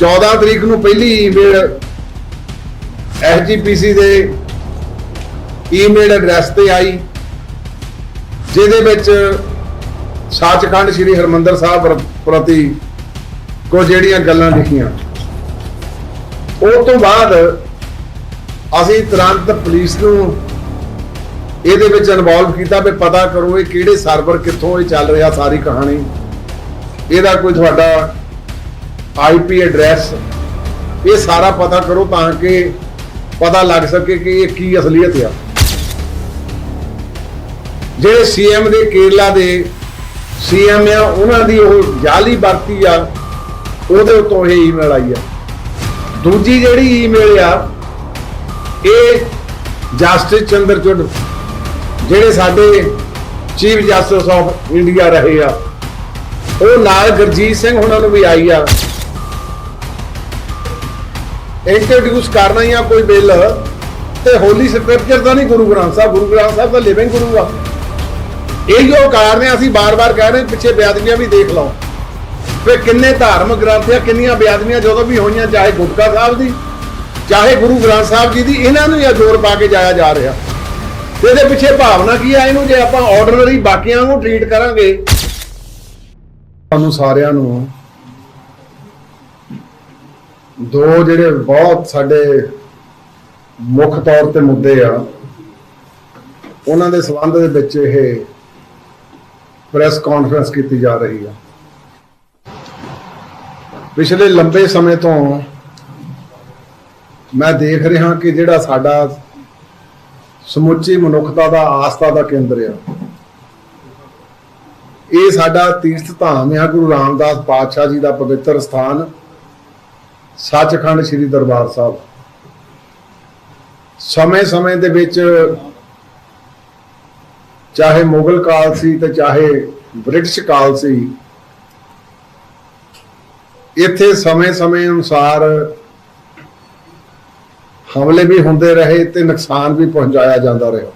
14 ਤਰੀਕ ਨੂੰ ਪਹਿਲੀ ਈਮੇਲ ਐਸਜੀਪੀਸੀ ਦੇ ਈਮੇਲ ਐਡਰੈਸ ਤੇ ਆਈ, ਜਿਹਦੇ ਵਿੱਚ ਸੱਚਖੰਡ ਸ੍ਰੀ ਹਰਮੰਦਰ ਸਾਹਿਬ ਪ੍ਰਤੀ ਕੋ ਜਿਹੜੀਆਂ ਗੱਲਾਂ ਲਿਖੀਆਂ। ਉਹ ਤੋਂ ਬਾਅਦ ਅਸੀਂ ਤੁਰੰਤ ਪੁਲਿਸ ਨੂੰ ਇਹਦੇ ਵਿੱਚ ਇਨਵੋਲਵ ਕੀਤਾ ਵੀ ਪਤਾ ਕਰੋ ਇਹ ਕਿਹੜੇ ਸਰਵਰ ਕਿੱਥੋਂ ਇਹ ਚੱਲ ਰਿਹਾ ਸਾਰੀ ਕਹਾਣੀ। ਇਹਦਾ ਕੋਈ ਤੁਹਾਡਾ ਆਈਪੀ ਐਡਰੈਸ, ਇਹ ਸਾਰਾ ਪਤਾ ਕਰੋ ਤਾਂ ਕਿ ਪਤਾ ਲੱਗ ਸਕੇ ਕਿ ਇਹ ਕੀ ਅਸਲੀਅਤ ਆ। ਜਿਹੜੇ ਸੀਐਮ ਦੇ ਕੇਰਲਾ ਦੇ ਸੀਐਮ ਆ, ਉਹਨਾਂ ਦੀ ਉਹ ਜਾਲੀ ਵਰਤੀ ਆ, ਉਹਦੇ ਉੱਤੋਂ ਇਹ ਈਮੇਲ ਆਈ ਆ। ਦੂਜੀ ਜਿਹੜੀ ਈਮੇਲ ਆ, ਇਹ ਜਸਟਿਸ ਚੰਦਰਚੂਡ ਜਿਹੜੇ ਸਾਡੇ ਚੀਫ ਜਸਟਿਸ ਆਫ ਇੰਡੀਆ ਰਹੇ ਆ, ਉਹ ਨਾਲ ਗੁਰਜੀਤ ਸਿੰਘ ਉਹਨਾਂ ਨੂੰ ਵੀ ਆਈ ਆ। ਇੰਟਰੋਡਿਊਸ ਕਰਨਾ ਹੀ ਕੋਈ ਬਿੱਲ। ਤੇ ਹੋਲੀ ਸਕ੍ਰਿਪਚਰ ਤਾਂ ਨਹੀਂ ਗੁਰੂ ਗ੍ਰੰਥ ਸਾਹਿਬ, ਗੁਰੂ ਗ੍ਰੰਥ ਸਾਹਿਬ ਤਾਂ ਲਿਵਿੰਗ ਗੁਰੂ ਆ। ਇਹ ਜੋ ਕਾਰਨ ਹੈ ਅਸੀਂ ਬਾਰ-ਬਾਰ ਕਹਿ ਰਹੇ ਪਿੱਛੇ ਬੇਅਦਬੀਆਂ ਵੀ ਦੇਖ ਲਓ। ਫਿਰ ਕਿੰਨੇ ਧਾਰਮਿਕ ਗ੍ਰੰਥ ਆ, ਕਿੰਨੀਆਂ ਬੇਅਦਬੀਆਂ ਜਦੋਂ ਵੀ ਹੋਈਆਂ, ਚਾਹੇ ਗੁਟਕਾ ਸਾਹਿਬ ਦੀ, ਚਾਹੇ ਗੁਰੂ ਗ੍ਰੰਥ ਸਾਹਿਬ ਜੀ ਦੀ, ਇਹਨਾਂ ਨੂੰ ਹੀ ਜ਼ੋਰ ਪਾ ਕੇ ਜਾਇਆ ਜਾ ਰਿਹਾ। ਇਹਦੇ ਪਿੱਛੇ ਭਾਵਨਾ ਕੀ ਆ ਇਹਨੂੰ? ਜੇ ਆਪਾਂ ਆਰਡੀਨਰੀ ਬਾਕੀਆਂ ਨੂੰ ਟ੍ਰੀਟ ਕਰਾਂਗੇ, ਤੁਹਾਨੂੰ ਸਾਰਿਆਂ ਨੂੰ ਦੋ ਜਿਹੜੇ ਬਹੁਤ ਸਾਡੇ ਮੁੱਖ ਤੌਰ ਤੇ ਮੁੱਦੇ ਆ, ਉਹਨਾਂ ਦੇ ਸੰਬੰਧ ਦੇ ਵਿੱਚ ਇਹ ਪ੍ਰੈਸ ਕਾਨਫਰੰਸ ਕੀਤੀ ਜਾ ਰਹੀ ਆ। ਪਿਛਲੇ ਲੰਬੇ ਸਮੇਂ ਤੋਂ ਮੈਂ ਦੇਖ ਰਿਹਾ ਕਿ ਜਿਹੜਾ ਸਾਡਾ ਸਮੁੱਚੀ ਮਨੁੱਖਤਾ ਦਾ ਆਸਥਾ ਦਾ ਕੇਂਦਰ ਆ, ਇਹ ਸਾਡਾ ਤੀਰਥ ਧਾਮ ਆ, ਗੁਰੂ ਰਾਮਦਾਸ ਪਾਤਸ਼ਾਹ ਜੀ ਦਾ ਪਵਿੱਤਰ ਸਥਾਨ ਸੱਚਖੰਡ ਸ੍ਰੀ ਦਰਬਾਰ ਸਾਹਿਬ। ਸਮੇਂ-ਸਮੇਂ ਦੇ ਵਿੱਚ ਚਾਹੇ ਮੁਗਲ ਕਾਲ ਸੀ ਤੇ ਚਾਹੇ ਬ੍ਰਿਟਿਸ਼ ਕਾਲ ਸੀ, ਇੱਥੇ ਸਮੇਂ-ਸਮੇਂ ਅਨੁਸਾਰ ਹਮਲੇ ਵੀ ਹੁੰਦੇ ਰਹੇ ਤੇ ਨੁਕਸਾਨ ਵੀ ਪਹੁੰਚਾਇਆ ਜਾਂਦਾ ਰਿਹਾ।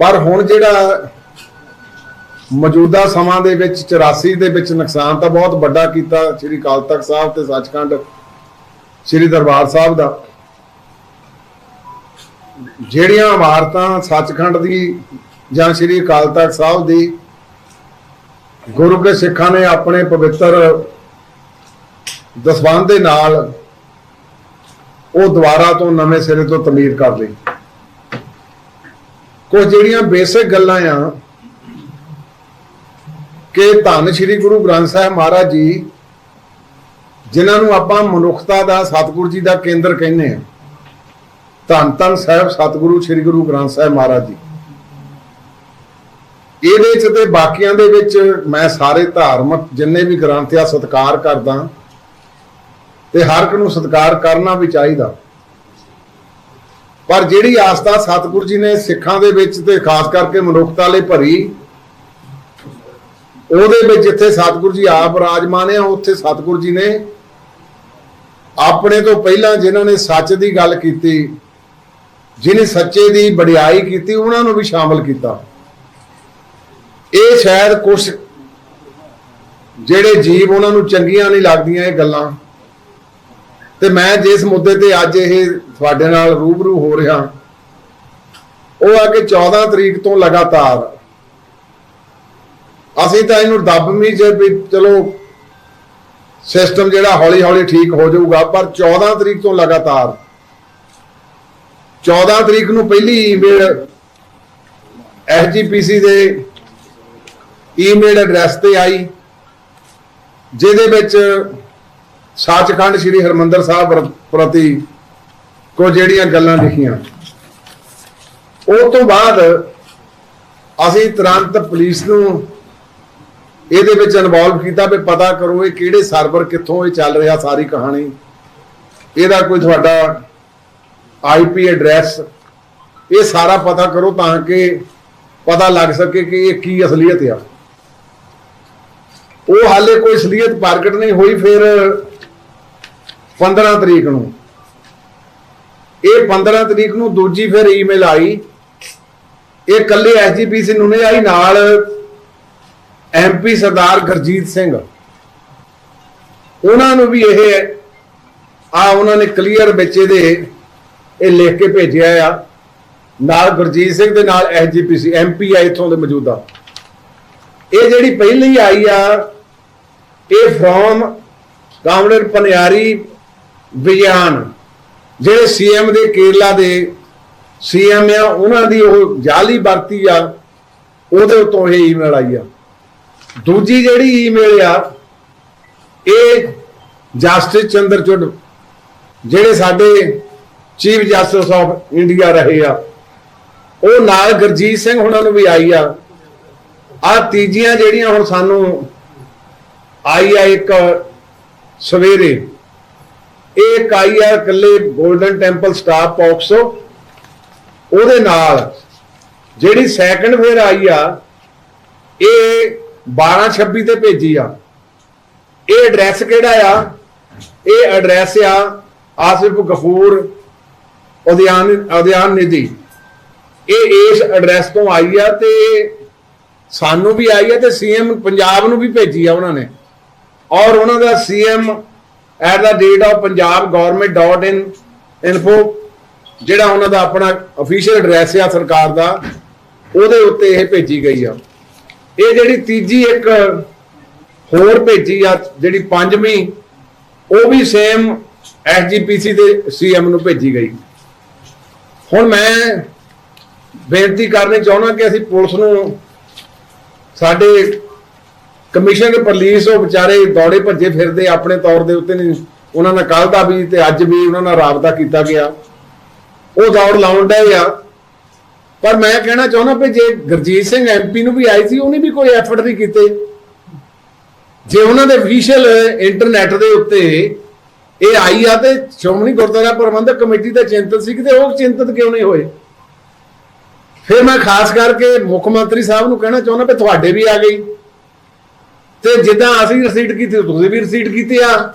ਪਰ ਹੁਣ ਜਿਹੜਾ ਮੌਜੂਦਾ ਸਮਾਂ ਦੇ ਵਿੱਚ 84 ਦੇ ਵਿੱਚ ਨੁਕਸਾਨ ਤਾਂ ਬਹੁਤ ਵੱਡਾ ਕੀਤਾ ਸ੍ਰੀ ਅਕਾਲ ਤਖਤ ਸਾਹਿਬ ਤੇ ਸੱਚਖੰਡ ਸ੍ਰੀ ਦਰਬਾਰ ਸਾਹਿਬ ਦਾ। ਜਿਹੜੀਆਂ ਇਮਾਰਤਾਂ ਸੱਚਖੰਡ ਦੀ ਜਾਂ ਸ੍ਰੀ ਅਕਾਲ ਤਖਤ ਸਾਹਿਬ ਦੀ, ਗੁਰੂ ਕੇ ਸਿੱਖਾਂ ਨੇ ਆਪਣੇ ਪਵਿੱਤਰ ਦਸਵੰਧ ਦੇ ਨਾਲ ਉਹ ਦੁਬਾਰਾ ਤੋਂ ਨਵੇਂ ਸਿਰੇ ਤੋਂ ਤਮੀਰ ਕਰ ਲਈ। ਕੁਝ ਜਿਹੜੀਆਂ ਬੇਸਿਕ ਗੱਲਾਂ ਆ ਕਿ ਧੰਨ ਸ੍ਰੀ ਗੁਰੂ ਗ੍ਰੰਥ ਸਾਹਿਬ ਮਹਾਰਾਜ ਜੀ, ਜਿਨ੍ਹਾਂ ਨੂੰ ਆਪਾਂ ਮਨੁੱਖਤਾ ਦਾ ਸਤਿਗੁਰੂ ਜੀ ਦਾ ਕੇਂਦਰ ਕਹਿੰਦੇ ਆ ਧੰਨ ਧੰਨ ਸਾਹਿਬ ਸਤਿਗੁਰੂ ਸ੍ਰੀ ਗੁਰੂ ਗ੍ਰੰਥ ਸਾਹਿਬ ਮਹਾਰਾਜ ਜੀ। ਇਹਦੇ ਚ ਤੇ ਬਾਕੀਆਂ ਦੇ ਵਿੱਚ ਮੈਂ ਸਾਰੇ ਧਾਰਮਿਕ ਜਿੰਨੇ ਵੀ ਗ੍ਰੰਥ ਆ, ਸਤਿਕਾਰ ਕਰਦਾ। ਤੇ ਹਰ ਇੱਕ ਨੂੰ ਸਤਿਕਾਰ ਕਰਨਾ ਵੀ ਚਾਹੀਦਾ। ਪਰ ਜਿਹੜੀ ਆਸਥਾ ਸਤਿਗੁਰੂ ਜੀ ਨੇ ਸਿੱਖਾਂ ਦੇ ਵਿੱਚ ਤੇ ਖਾਸ ਕਰਕੇ ਮਨੁੱਖਤਾ ਲਈ ਭਰੀ ਉਹਦੇ ਵਿੱਚ ਜਿੱਥੇ ਸਤਿਗੁਰੂ ਜੀ ਆਪ ਰਾਜਮਾਨ ਆ, ਉੱਥੇ ਸਤਿਗੁਰੂ ਜੀ ਨੇ ਆਪਣੇ ਤੋਂ ਪਹਿਲਾਂ ਜਿਨ੍ਹਾਂ ਨੇ ਸੱਚ ਦੀ ਗੱਲ ਕੀਤੀ, ਜਿਨੇ ਸੱਚੇ ਦੀ ਵਡਿਆਈ ਕੀਤੀ, ਉਹਨਾਂ ਨੂੰ ਵੀ ਸ਼ਾਮਲ ਕੀਤਾ। ਇਹ ਸ਼ਾਇਦ ਕੁਝ ਜਿਹੜੇ ਜੀਵ ਉਹਨਾਂ ਨੂੰ ਚੰਗੀਆਂ ਨਹੀਂ ਲੱਗਦੀਆਂ ਇਹ ਗੱਲਾਂ। ਤੇ ਮੈਂ ਜਿਸ ਮੁੱਦੇ ਤੇ ਅੱਜ ਇਹ ਤੁਹਾਡੇ ਨਾਲ ਰੂਬਰੂ ਹੋ ਰਿਹਾ, ਉਹ ਆ ਕਿ 14 ਤਰੀਕ ਤੋਂ ਲਗਾਤਾਰ ਅਸੀਂ ਤਾਂ ਇਹਨੂੰ ਦੱਬ ਵੀ ਜੇ ਵੀ ਚਲੋ ਸਿਸਟਮ ਜਿਹੜਾ ਹੌਲੀ ਹੌਲੀ ਠੀਕ ਹੋ ਜਾਊਗਾ, ਪਰ 14 ਤਰੀਕ ਤੋਂ ਲਗਾਤਾਰ। 14 ਤਰੀਕ ਨੂੰ ਪਹਿਲੀ ਈਮੇਲ ਐਸਜੀਪੀਸੀ ਦੇ ਈਮੇਲ ਐਡਰੈਸ ਤੇ ਆਈ, ਜਿਹਦੇ ਵਿੱਚ ਸੱਚਖੰਡ ਸ੍ਰੀ ਹਰਮੰਦਰ ਸਾਹਿਬ ਪ੍ਰਤੀ ਕੋ ਜਿਹੜੀਆਂ ਗੱਲਾਂ ਲਿਖੀਆਂ। ਉਹ ਤੋਂ ਬਾਅਦ ਅਸੀਂ ਤੁਰੰਤ ਪੁਲਿਸ ਨੂੰ ਇਹਦੇ ਵਿੱਚ ਇਨਵੋਲਵ ਕੀਤਾ ਵੀ ਪਤਾ ਕਰੋ ਇਹ ਕਿਹੜੇ ਸਰਵਰ ਕਿੱਥੋਂ ਇਹ ਚੱਲ ਰਿਹਾ ਸਾਰੀ ਕਹਾਣੀ। ਇਹਦਾ ਕੋਈ ਤੁਹਾਡਾ ਆਈਪੀ ਐਡਰੈਸ ਇਹ ਸਾਰਾ ਪਤਾ ਕਰੋ ਤਾਂ ਕਿ ਪਤਾ ਲੱਗ ਸਕੇ ਕਿ ਇਹ ਕੀ ਅਸਲੀਅਤ ਆ। ਉਹ ਹਾਲੇ ਕੋਈ ਅਸਲੀਅਤ ਪ੍ਰਗਟ ਨਹੀਂ ਹੋਈ ਫਿਰ 15 ਤਰੀਕ ਨੂੰ। ਇਹ 15 ਤਰੀਕ ਨੂੰ ਦੂਜੀ ਫਿਰ ਈਮੇਲ ਆਈ। ਇਹ ਕੱਲੇ ਐਸਜੀਪੀਸੀ ਨੂੰ ਨਹੀਂ ਆਈ, ਨਾਲ ਐਮਪੀ ਸਰਦਾਰ ਗੁਰਜੀਤ ਸਿੰਘ। ਉਹਨਾਂ ਨੂੰ ਵੀ ਇਹ ਆ ਉਹਨਾਂ ਨੇ ਕਲੀਅਰ ਵਿੱਚ ਇਹਦੇ ਇਹ ਲਿਖ ਕੇ ਭੇਜਿਆ ਆ। ਨਾਲ ਗੁਰਜੀਤ ਸਿੰਘ ਦੇ ਨਾਲ ਐਸਜੀਪੀਸੀ ਐਮਪੀ ਆ ਇਥੋਂ ਦੇ ਮੌਜੂਦਾ। ਇਹ ਜਿਹੜੀ ਪਹਿਲੀ ਆਈ ਆ, ਇਹ ਫਰੋਮ ਕਾਮਰੇਡ ਪਨਿਆਰੀ ਵਿਗਿਆਨ। ਜਿਹੜੇ ਸੀਐਮ ਦੇ ਕੇਰਲਾ ਦੇ ਸੀਐਮ ਆ, ਉਹਨਾਂ ਦੀ ਉਹ ਜਾਲੀ ਵਰਤੀ ਆ, ਉਹਦੇ ਉੱਤੋਂ ਇਹ ਈਮੇਲ ਆਈ ਆ। ਦੂਜੀ ਜਿਹੜੀ ਈਮੇਲ ਆ, ਇਹ ਜਸਟਿਸ ਚੰਦਰਚੂਡ ਜਿਹੜੇ ਸਾਡੇ ਚੀਫ ਜਸਟਿਸ ਆਫ ਇੰਡੀਆ ਰਹੇ ਆ, ਉਹ ਨਾਲ ਗੁਰਜੀਤ ਸਿੰਘ ਹੁਣਾਂ ਨੂੰ ਵੀ ਆਈ ਆ। ਆ ਤੀਜੀਆਂ ਜਿਹੜੀਆਂ ਹੁਣ ਸਾਨੂੰ ਆਈ ਆ ਇੱਕ ਸਵੇਰੇ, ਇਹ ਇੱਕ ਆਈ ਆ ਇਕੱਲੇ 골ਡਨ ਟੈਂਪਲ ਸਟਾਫ ਪੌਕਸੋ ਉਹਦੇ ਨਾਲ ਜਿਹੜੀ ਸੈਕੰਡ ਫੇਰ ਆਈ ਆ, ਇਹ 1226 ਤੇ ਭੇਜੀ ਆ। ਇਹ ਐਡਰੈਸ ਕਿਹੜਾ ਆ? ਇਹ ਐਡਰੈਸ ਆ ਆਸਿਫ ਗਫੂਰ ਉਦਿਆਨ ਉਦਿਆਨ ਨਿਧੀ। ਇਹ ਇਸ ਐਡਰੈਸ ਤੋਂ ਆਈ ਆ ਤੇ ਸਾਨੂੰ ਵੀ ਆਈ ਆ ਤੇ ਸੀਐਮ ਪੰਜਾਬ ਨੂੰ ਵੀ ਭੇਜੀ ਆ ਉਹਨਾਂ ਨੇ। ਔਰ ਉਹਨਾਂ ਦਾ CM at the rate of Punjab government dot in info ਜਿਹੜਾ ਉਹਨਾਂ ਦਾ ਆਪਣਾ ਅਫੀਸ਼ੀਅਲ ਐਡਰੈਸ ਆ ਸਰਕਾਰ ਦਾ, ਉਹਦੇ ਉੱਤੇ ਇਹ ਭੇਜੀ ਗਈ ਆ। ਇਹ ਜਿਹੜੀ ਤੀਜੀ ਇੱਕ ਹੋਰ ਭੇਜੀ ਆ, ਜਿਹੜੀ ਪੰਜਵੀਂ, ਉਹ ਵੀ ਸੇਮ ਐਸਜੀਪੀਸੀ ਦੇ ਸੀਐਮ ਨੂੰ ਭੇਜੀ ਗਈ। ਹੁਣ ਮੈਂ ਬੇਨਤੀ ਕਰਨੀ ਚਾਹੁੰਦਾ ਕਿ ਅਸੀਂ ਪੁਲਿਸ ਨੂੰ ਸਾਡੇ ਕਮਿਸ਼ਨਰ ਪੁਲਿਸ ਉਹ ਵਿਚਾਰੇ ਦੌੜੇ ਭੱਜੇ ਫਿਰਦੇ, ਆਪਣੇ ਤੌਰ ਦੇ ਉੱਤੇ ਨਹੀਂ, ਉਹਨਾਂ ਨਾਲ ਕੱਲ ਦਾ ਵੀ ਤੇ ਅੱਜ ਵੀ ਉਹਨਾਂ ਨਾਲ ਰਾਬਤਾ ਕੀਤਾ ਗਿਆ। ਉਹ ਦੌੜ ਲਾਉਣ ਡਏ ਆ। ਪਰ ਮੈਂ ਕਹਿਣਾ ਚਾਹੁੰਦਾ ਵੀ ਜੇ ਗੁਰਜੀਤ ਸਿੰਘ ਐਮਪੀ ਨੂੰ ਵੀ ਆਈ ਸੀ, ਉਹਨੇ ਵੀ ਕੋਈ ਐਫਰਟ ਨਹੀਂ ਕੀਤੇ। ਜੇ ਉਹਨਾਂ ਦੇ ਅਫੀਸ਼ੀਅਲ ਇੰਟਰਨੈਟ ਦੇ ਉੱਤੇ ਇਹ ਆਈ ਆ ਤੇ ਸ਼੍ਰੋਮਣੀ ਗੁਰਦੁਆਰਾ ਪ੍ਰਬੰਧਕ ਕਮੇਟੀ ਦਾ ਚਿੰਤਨ ਸੀ ਕਿ ਉਹ ਚਿੰਤਤ ਕਿਉਂ ਨਹੀਂ ਹੋਏ? ਫਿਰ ਮੈਂ ਖਾਸ ਕਰਕੇ ਮੁੱਖ ਮੰਤਰੀ ਸਾਹਿਬ ਨੂੰ ਕਹਿਣਾ ਚਾਹੁੰਦਾ ਵੀ ਤੁਹਾਡੇ ਵੀ ਆ ਗਈ। ਤੇ ਜਿੱਦਾਂ ਅਸੀਂ ਰਸੀਟ ਕੀਤੀ, ਤੁਸੀਂ ਵੀ ਰਸੀਟ ਕੀਤੀ ਆ।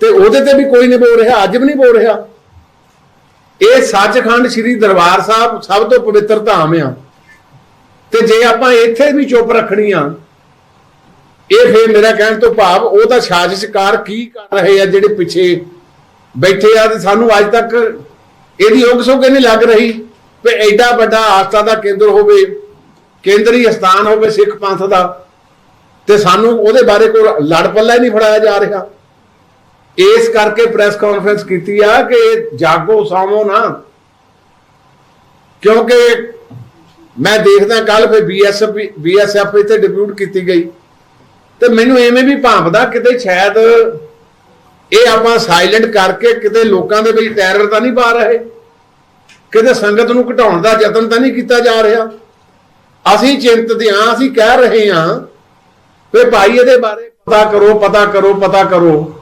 ਤੇ ਉਹਦੇ ਤੇ ਵੀ ਕੋਈ ਨਹੀਂ ਬੋਲ ਰਿਹਾ, ਅੱਜ ਵੀ ਨਹੀਂ ਬੋਲ ਰਿਹਾ। ਇਹ ਸੱਚਖੰਡ ਸ੍ਰੀ ਦਰਬਾਰ ਸਾਹਿਬ ਸਭ ਤੋਂ ਪਵਿੱਤਰ ਧਾਮ ਆ। ਤੇ ਜੇ ਆਪਾਂ ਇੱਥੇ ਵੀ ਚੁੱਪ ਰੱਖਣੀ ਆ, ਇਹ ਫੇਰ ਮੇਰਾ ਕਹਿਣ ਤੋਂ ਭਾਵ ਉਹ ਤਾਂ ਸਾਜ਼ਿਸ਼ਕਾਰ ਕੀ ਕਰ ਰਹੇ ਆ ਜਿਹੜੇ ਪਿੱਛੇ ਬੈਠੇ ਆ ਤੇ ਸਾਨੂੰ ਅੱਜ ਤੱਕ ਇਹਦੀ ਉਗ ਸੁਗ ਨਹੀਂ ਲੱਗ ਰਹੀ ਵੀ ਐਡਾ ਵੱਡਾ ਆਸਥਾ ਦਾ ਕੇਂਦਰ ਹੋਵੇ, ਕੇਂਦਰੀ ਸਥਾਨ ਹੋਵੇ ਸਿੱਖ ਪੰਥ ਦਾ, ਤੇ ਸਾਨੂੰ ਉਹਦੇ ਬਾਰੇ ਕੋਈ ਲੜ ਪੱਲਾ ਹੀ ਨਹੀਂ ਫੜਾਇਆ ਜਾ ਰਿਹਾ। ਇਸ ਕਰਕੇ ਪ੍ਰੈਸ ਕਾਨਫਰੰਸ ਕੀਤੀ ਆ ਕਿ ਜਾਗੋ ਸਾਵੋ ਨਾ। ਕਿਉਂਕਿ ਮੈਂ ਦੇਖਦਾ ਕੱਲ ਫੇ ਬੀਐਸਐਫ ਬੀਐਸਐਫ ਇੱਥੇ ਡਿਪਿਊਟ ਕੀਤੀ ਗਈ। ਤੇ ਮੈਨੂੰ ਐਵੇਂ ਵੀ ਭਾਂਪਦਾ ਕਿਤੇ ਸ਼ਾਇਦ ਇਹ ਆਪਾਂ ਸਾਇਲੈਂਟ ਕਰਕੇ ਕਿਤੇ ਲੋਕਾਂ ਦੇ ਵਿੱਚ ਟੈਰਰ ਤਾਂ ਨਹੀਂ ਪਾ ਰਹੇ। ਕਿਤੇ ਸੰਗਤ ਨੂੰ ਘਟਾਉਣ ਦਾ ਯਤਨ ਤਾਂ ਨਹੀਂ ਕੀਤਾ ਜਾ ਰਿਹਾ। ਅਸੀਂ ਚਿੰਤਤ ਹਾਂ, ਅਸੀਂ ਕਹਿ ਰਹੇ ਹਾਂ। ਵੀ ਭਾਈ ਇਹਦੇ ਬਾਰੇ ਪਤਾ ਕਰੋ ਪਤਾ ਕਰੋ ਪਤਾ ਕਰੋ।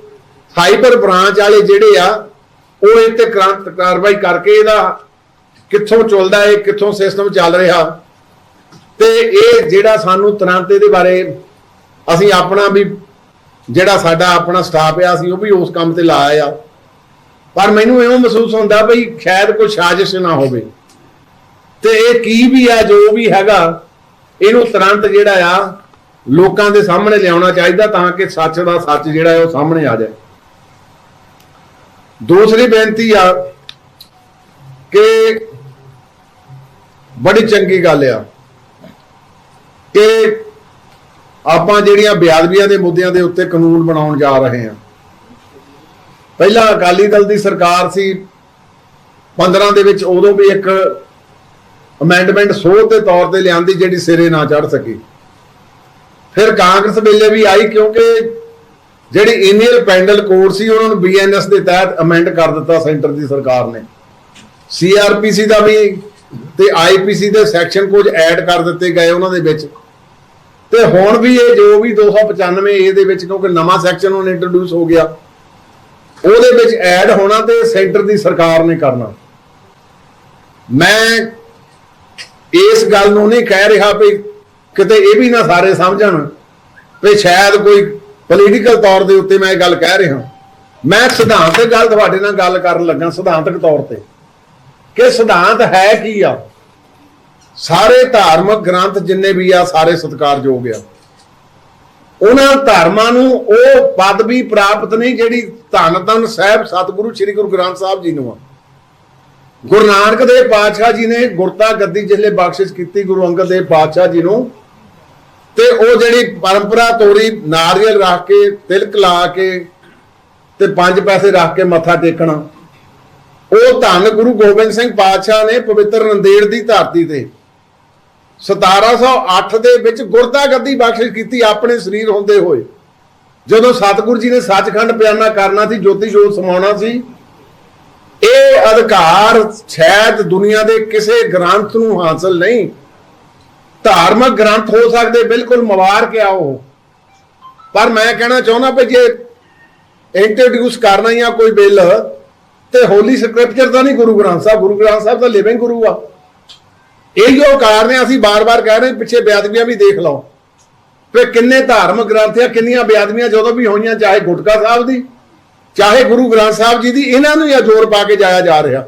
ਸਾਈਬਰ ਬ੍ਰਾਂਚ ਵਾਲੇ ਜਿਹੜੇ ਆ, ਉਹ ਇਹ ਤੇ ਕ੍ਰਾਂਤ ਕਾਰਵਾਈ ਕਰਕੇ ਇਹਦਾ ਕਿੱਥੋਂ ਚੱਲਦਾ ਹੈ ਕਿੱਥੋਂ ਸਿਸਟਮ ਚੱਲ ਰਿਹਾ। ਤੇ ਇਹ ਜਿਹੜਾ ਸਾਨੂੰ ਤੁਰੰਤ ਇਹਦੇ ਬਾਰੇ ਅਸੀਂ ਆਪਣਾ ਵੀ, ਜਿਹੜਾ ਸਾਡਾ ਆਪਣਾ ਸਟਾਫ ਆ, ਅਸੀਂ ਉਹ ਵੀ ਉਸ ਕੰਮ ਤੇ ਲਾਇਆ ਆ। ਪਰ ਮੈਨੂੰ ਇਉਂ ਮਹਿਸੂਸ ਹੁੰਦਾ ਬਈ ਸ਼ਾਇਦ ਕੋਈ ਸਾਜ਼ਿਸ਼ ਨਾ ਹੋਵੇ। ਤੇ ਇਹ ਕੀ ਵੀ ਆ, ਜੋ ਵੀ ਹੈਗਾ, ਇਹਨੂੰ ਤੁਰੰਤ ਜਿਹੜਾ ਆ, ਲੋਕਾਂ ਦੇ ਸਾਹਮਣੇ ਲਿਆਉਣਾ ਚਾਹੀਦਾ ਤਾਂ ਕਿ ਸੱਚ ਦਾ ਸੱਚ ਜਿਹੜਾ ਹੈ ਉਹ ਸਾਹਮਣੇ ਆ ਜਾਏ। ਦੂਸਰੀ ਬੇਨਤੀ ਆ ਕਿ ਬੜੀ ਚੰਗੀ ਗੱਲ ਆ ਕਿ ਆਪਾਂ ਜਿਹੜੀਆਂ ਬਿਆਦਬੀਆਂ ਦੇ ਮੁੱਦਿਆਂ ਦੇ ਉੱਤੇ ਕਾਨੂੰਨ ਬਣਾਉਣ ਜਾ ਰਹੇ ਹਾਂ। ਪਹਿਲਾਂ ਅਕਾਲੀ ਦਲ ਦੀ ਸਰਕਾਰ ਸੀ 15 ਦੇ ਵਿੱਚ ਉਦੋਂ ਵੀ ਇੱਕ ਅਮੈਂਡਮੈਂਟ ਸੋਧ ਦੇ ਤੌਰ ਤੇ ਲਿਆਂਦੀ ਜਿਹੜੀ ਸਿਰੇ ਨਾ ਚੜ ਸਕੀ। ਫਿਰ ਕਾਂਗਰਸ ਵੇਲੇ ਵੀ ਆਈ ਕਿਉਂਕਿ ਜਿਹੜੀ ਇੰਡੀਅਨ ਪੈਨਲ ਕੋਡ ਸੀ, ਉਹਨਾਂ ਨੂੰ ਬੀਐਨਐਸ ਦੇ ਤਹਿਤ ਅਮੈਂਡ ਕਰ ਦਿੱਤਾ ਸੈਂਟਰ ਦੀ ਸਰਕਾਰ ਨੇ। ਸੀਆਰਪੀਸੀ ਦਾ ਵੀ ਤੇ ਆਈਪੀਸੀ ਦੇ ਸੈਕਸ਼ਨ ਕੁਝ ਐਡ ਕਰ ਦਿੱਤੇ ਗਏ ਉਹਨਾਂ ਦੇ ਵਿੱਚ। ਤੇ ਹੁਣ ਵੀ ਇਹ ਜੋ ਵੀ 295 ਏ ਦੇ ਵਿੱਚ, ਕਿਉਂਕਿ ਨਵਾਂ ਸੈਕਸ਼ਨ ਹੁਣ ਇੰਟਰੋਡਿਊਸ ਹੋ ਗਿਆ, ਉਹਦੇ ਵਿੱਚ ਐਡ ਹੋਣਾ ਤੇ ਸੈਂਟਰ ਦੀ ਸਰਕਾਰ ਨੇ ਕਰਨਾ। ਮੈਂ ਇਸ ਗੱਲ ਨੂੰ ਨਹੀਂ ਕਹਿ ਰਿਹਾ ਵੀ ਕਿਤੇ ਇਹ ਵੀ ਨਾ ਸਾਰੇ ਸਮਝਣ ਵੀ ਸ਼ਾਇਦ ਕੋਈ ਪੋਲੀਟੀਕਲ ਤੌਰ ਦੇ ਉੱਤੇ ਮੈਂ ਇਹ ਗੱਲ ਕਹਿ ਰਿਹਾ ਮੈਂ ਸਿਧਾਂਤਕ ਗੱਲ ਤੁਹਾਡੇ ਨਾਲ ਗੱਲ ਕਰਨ ਲੱਗਾ, ਸਿਧਾਂਤਕ ਤੌਰ ਤੇ। ਕਿ ਸਿਧਾਂਤ ਹੈ ਕੀ ਆ? ਸਾਰੇ ਧਾਰਮਿਕ ਗ੍ਰੰਥ ਜਿੰਨੇ ਵੀ ਆ, ਸਾਰੇ ਸਤਿਕਾਰਯੋਗ ਆ। ਉਹਨਾਂ ਧਰਮਾਂ ਨੂੰ ਉਹ ਪਦਵੀ ਪ੍ਰਾਪਤ ਨਹੀਂ ਜਿਹੜੀ ਧੰਨ ਧੰਨ ਸਾਹਿਬ, ਸਤਿਗੁਰੂ ਸ੍ਰੀ ਗੁਰੂ ਗ੍ਰੰਥ ਸਾਹਿਬ ਜੀ ਨੂੰ ਆ। ਗੁਰੂ ਨਾਨਕ ਦੇਵ ਪਾਤਸ਼ਾਹ ਜੀ ਨੇ ਗੁਰਤਾ ਗੱਦੀ ਜਿਹੜੇ ਬਖਸ਼ਿਸ਼ ਕੀਤੀ, ਗੁਰੂ ਅੰਗਦ ਦੇਵ ਪਾਤਸ਼ਾਹ ਜੀ ਨੂੰ। ਤੇ ਉਹ ਜਿਹੜੀ ਪਰੰਪਰਾ ਤੋਰੀ ਨਾਰੀਅਲ ਰੱਖ ਕੇ, ਤਿਲਕ ਲਾ ਕੇ ਤੇ ਪੰਜ ਪੈਸੇ ਰੱਖ ਕੇ ਮੱਥਾ ਟੇਕਣਾ, ਉਹ ਧੰਨ ਗੁਰੂ ਗੋਬਿੰਦ ਸਿੰਘ ਪਾਤਸ਼ਾਹ ਨੇ ਪਵਿੱਤਰ ਨੰਦੇੜ ਦੀ ਧਰਤੀ ਤੇ 1708 ਦੇ ਵਿੱਚ ਗੁਰਦਾ ਗੱਦੀ ਬਖਸ਼ਿਸ਼ ਕੀਤੀ ਆਪਣੇ ਸਰੀਰ ਹੁੰਦੇ ਹੋਏ। ਜਦੋਂ ਸਤਿਗੁਰ ਜੀ ਨੇ ਸੱਚਖੰਡ ਬਿਆਨਾ ਕਰਨਾ ਸੀ, ਜੋਤੀ ਜੋਤ ਸਮਾਉਣਾ ਸੀ, ਇਹ ਅਧਿਕਾਰ ਸ਼ਾਇਦ ਦੁਨੀਆ ਦੇ ਕਿਸੇ ਗ੍ਰੰਥ ਨੂੰ ਹਾਸਲ ਨਹੀਂ ਧਾਰਮਿਕ ਗ੍ਰੰਥ ਹੋ ਸਕਦੇ, ਬਿਲਕੁਲ ਮੁਬਾਰਕ ਆ ਉਹ ਪਰ ਮੈਂ ਕਹਿਣਾ ਚਾਹੁੰਦਾ ਵੀ ਜੇ ਇੰਟਰੋਡਿਊਸ ਕਰਨਾ ਹੀ ਆ ਕੋਈ ਬਿੱਲ, ਤੇ ਹੋਲੀ ਸਕ੍ਰਿਪਚਰ ਦਾ ਨਹੀਂ ਗੁਰੂ ਗ੍ਰੰਥ ਸਾਹਿਬ, ਗੁਰੂ ਗ੍ਰੰਥ ਸਾਹਿਬ ਦਾ ਲਿਵਿੰਗ ਗੁਰੂ ਆ। ਇਹ ਜੋ ਕਾਰਨ ਹੈ ਅਸੀਂ ਬਾਰ-ਬਾਰ ਕਹਿ ਰਹੇ ਪਿੱਛੇ ਬੇਅਦਬੀਆਂ ਵੀ ਦੇਖ ਲਓ। ਵੀ ਕਿੰਨੇ ਧਾਰਮਿਕ ਗ੍ਰੰਥ ਆ, ਕਿੰਨੀਆਂ ਬੇਅਦਬੀਆਂ ਜਦੋਂ ਵੀ ਹੋਈਆਂ, ਚਾਹੇ ਗੁਟਕਾ ਸਾਹਿਬ ਦੀ, ਚਾਹੇ ਗੁਰੂ ਗ੍ਰੰਥ ਸਾਹਿਬ ਜੀ ਦੀ, ਇਹਨਾਂ ਨੂੰ ਹੀ ਜ਼ੋਰ ਪਾ ਕੇ ਜਾਇਆ ਜਾ ਰਿਹਾ।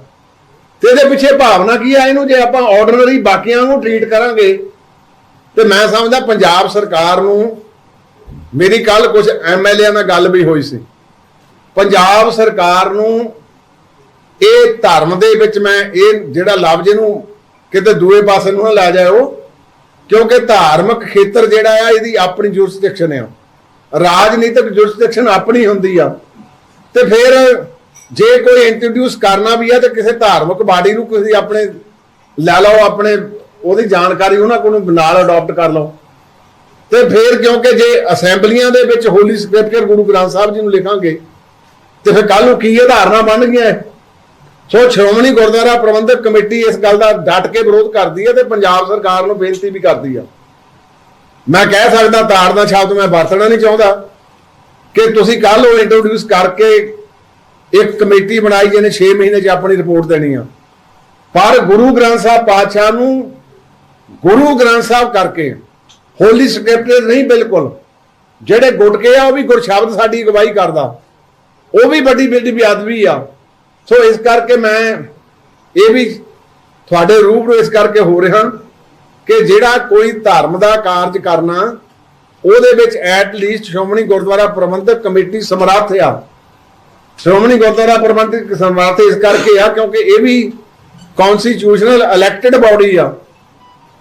ਤੇ ਇਹਦੇ ਪਿੱਛੇ ਭਾਵਨਾ ਕੀ ਆ ਇਹਨੂੰ? ਜੇ ਆਪਾਂ ਆਰਡੀਨਰੀ ਬਾਕੀਆਂ ਨੂੰ ਟ੍ਰੀਟ ਕਰਾਂਗੇ ਤੇ ਮੈਂ ਸਮਝਦਾ ਪੰਜਾਬ ਸਰਕਾਰ ਨੂੰ ਮੇਰੀ ਕੱਲ ਕੁਝ ਐਮਐਲਏ ਨਾਲ ਗੱਲ ਵੀ ਹੋਈ ਸੀ। ਪੰਜਾਬ ਸਰਕਾਰ ਨੂੰ ਇਹ ਧਰਮ ਦੇ ਵਿੱਚ ਮੈਂ ਇਹ ਜਿਹੜਾ ਲਫ਼ਜ਼ ਇਹਨੂੰ ਕਿਤੇ ਦੂਏ ਪਾਸੇ ਨੂੰ ਨਾ ਲੈ ਜਾਇਓ, ਕਿਉਂਕਿ ਧਾਰਮਿਕ ਖੇਤਰ ਜਿਹੜਾ ਆ, ਇਹਦੀ ਆਪਣੀ ਜੁਰਿਸਡਿਕਸ਼ਨ ਆ। ਰਾਜਨੀਤਿਕ ਜੁਰਿਸਡਿਕਸ਼ਨ ਆਪਣੀ ਹੁੰਦੀ ਆ। ਤੇ ਫਿਰ ਜੇ ਕੋਈ ਇੰਟਰੋਡਿਊਸ ਕਰਨਾ ਵੀ ਆ, ਤਾਂ ਕਿਸੇ ਧਾਰਮਿਕ ਬਾਡੀ ਨੂੰ ਕਿਸੇ ਆਪਣੇ ਲੈ ਲਓ, ਆਪਣੇ ਉਹਦੀ ਜਾਣਕਾਰੀ ਉਹਨਾਂ ਕੋਲੋਂ ਨਾਲ ਅਡਾਪਟ ਕਰ ਲਓ। ਤੇ ਫਿਰ ਕਿਉਂਕਿ ਜੇ ਅਸੈਂਬਲੀਆਂ ਦੇ ਵਿੱਚ ਹੋਲੀ ਸਕ੍ਰਿਪਚਰ ਗੁਰੂ ਗ੍ਰੰਥ ਸਾਹਿਬ ਜੀ ਨੂੰ ਲਿਖਾਂਗੇ, ਤੇ ਫਿਰ ਕੱਲ ਨੂੰ ਕੀ ਆਧਾਰਨਾ ਬਣ ਗਈਆਂ ਸੋ ਸ਼੍ਰੋਮਣੀ ਗੁਰਦੁਆਰਾ ਪ੍ਰਬੰਧਕ ਕਮੇਟੀ ਇਸ ਗੱਲ ਦਾ ਡਟ ਕੇ ਵਿਰੋਧ ਕਰਦੀ ਹੈ ਤੇ ਪੰਜਾਬ ਸਰਕਾਰ ਨੂੰ ਬੇਨਤੀ ਵੀ ਕਰਦੀ ਆ। ਮੈਂ ਕਹਿ ਸਕਦਾ ਤਾੜ ਦਾ ਸ਼ਬਦ ਮੈਂ ਵਰਤਣਾ ਨਹੀਂ ਚਾਹੁੰਦਾ ਕਿ ਤੁਸੀਂ ਕੱਲ ਉਹ ਇੰਟਰੋਡਿਊਸ ਕਰਕੇ ਇੱਕ ਕਮੇਟੀ ਬਣਾਈ ਜਿਹਨੇ 6 ਮਹੀਨੇ 'ਚ ਆਪਣੀ ਰਿਪੋਰਟ ਦੇਣੀ ਆ। ਪਰ ਗੁਰੂ ਗ੍ਰੰਥ ਸਾਹਿਬ ਪਾਤਸ਼ਾਹ ਨੂੰ ਗੁਰੂ ਗ੍ਰੰਥ ਸਾਹਿਬ ਕਰਕੇ ਹੋਲੀ ਸਕ੍ਰਿਪਚਰ ਨਹੀਂ ਬਿਲਕੁਲ, ਜਿਹੜੇ ਗੁਟਕੇ ਆ, ਉਹ ਵੀ ਗੁਰਸ਼ਬਦ ਸਾਡੀ ਅਗਵਾਈ ਕਰਦਾ। ਉਹ ਵੀ ਵੱਡੀ ਵੱਡੀ ਬੇਅਦਬੀ ਆ। ਸੋ ਇਸ ਕਰਕੇ ਮੈਂ ਇਹ ਵੀ ਤੁਹਾਡੇ ਰੂਪ ਨੂੰ ਇਸ ਕਰਕੇ ਹੋ ਰਿਹਾ ਕਿ ਜਿਹੜਾ ਕੋਈ ਧਰਮ ਦਾ ਕਾਰਜ ਕਰਨਾ, ਉਹਦੇ ਵਿੱਚ at least Shiromani Gurdwara Prabandhak Committee ਸਮਰੱਥ ਆ। ਸ਼੍ਰੋਮਣੀ ਗੁਰਦੁਆਰਾ ਪ੍ਰਬੰਧਕ ਸਮਰੱਥ ਇਸ ਕਰਕੇ ਆ, ਕਿਉਂਕਿ ਇਹ ਵੀ ਕਨਸਟੀਟਿਊਸ਼ਨਲ ਇਲੈਕਟਿਡ ਬਾਡੀ ਆ।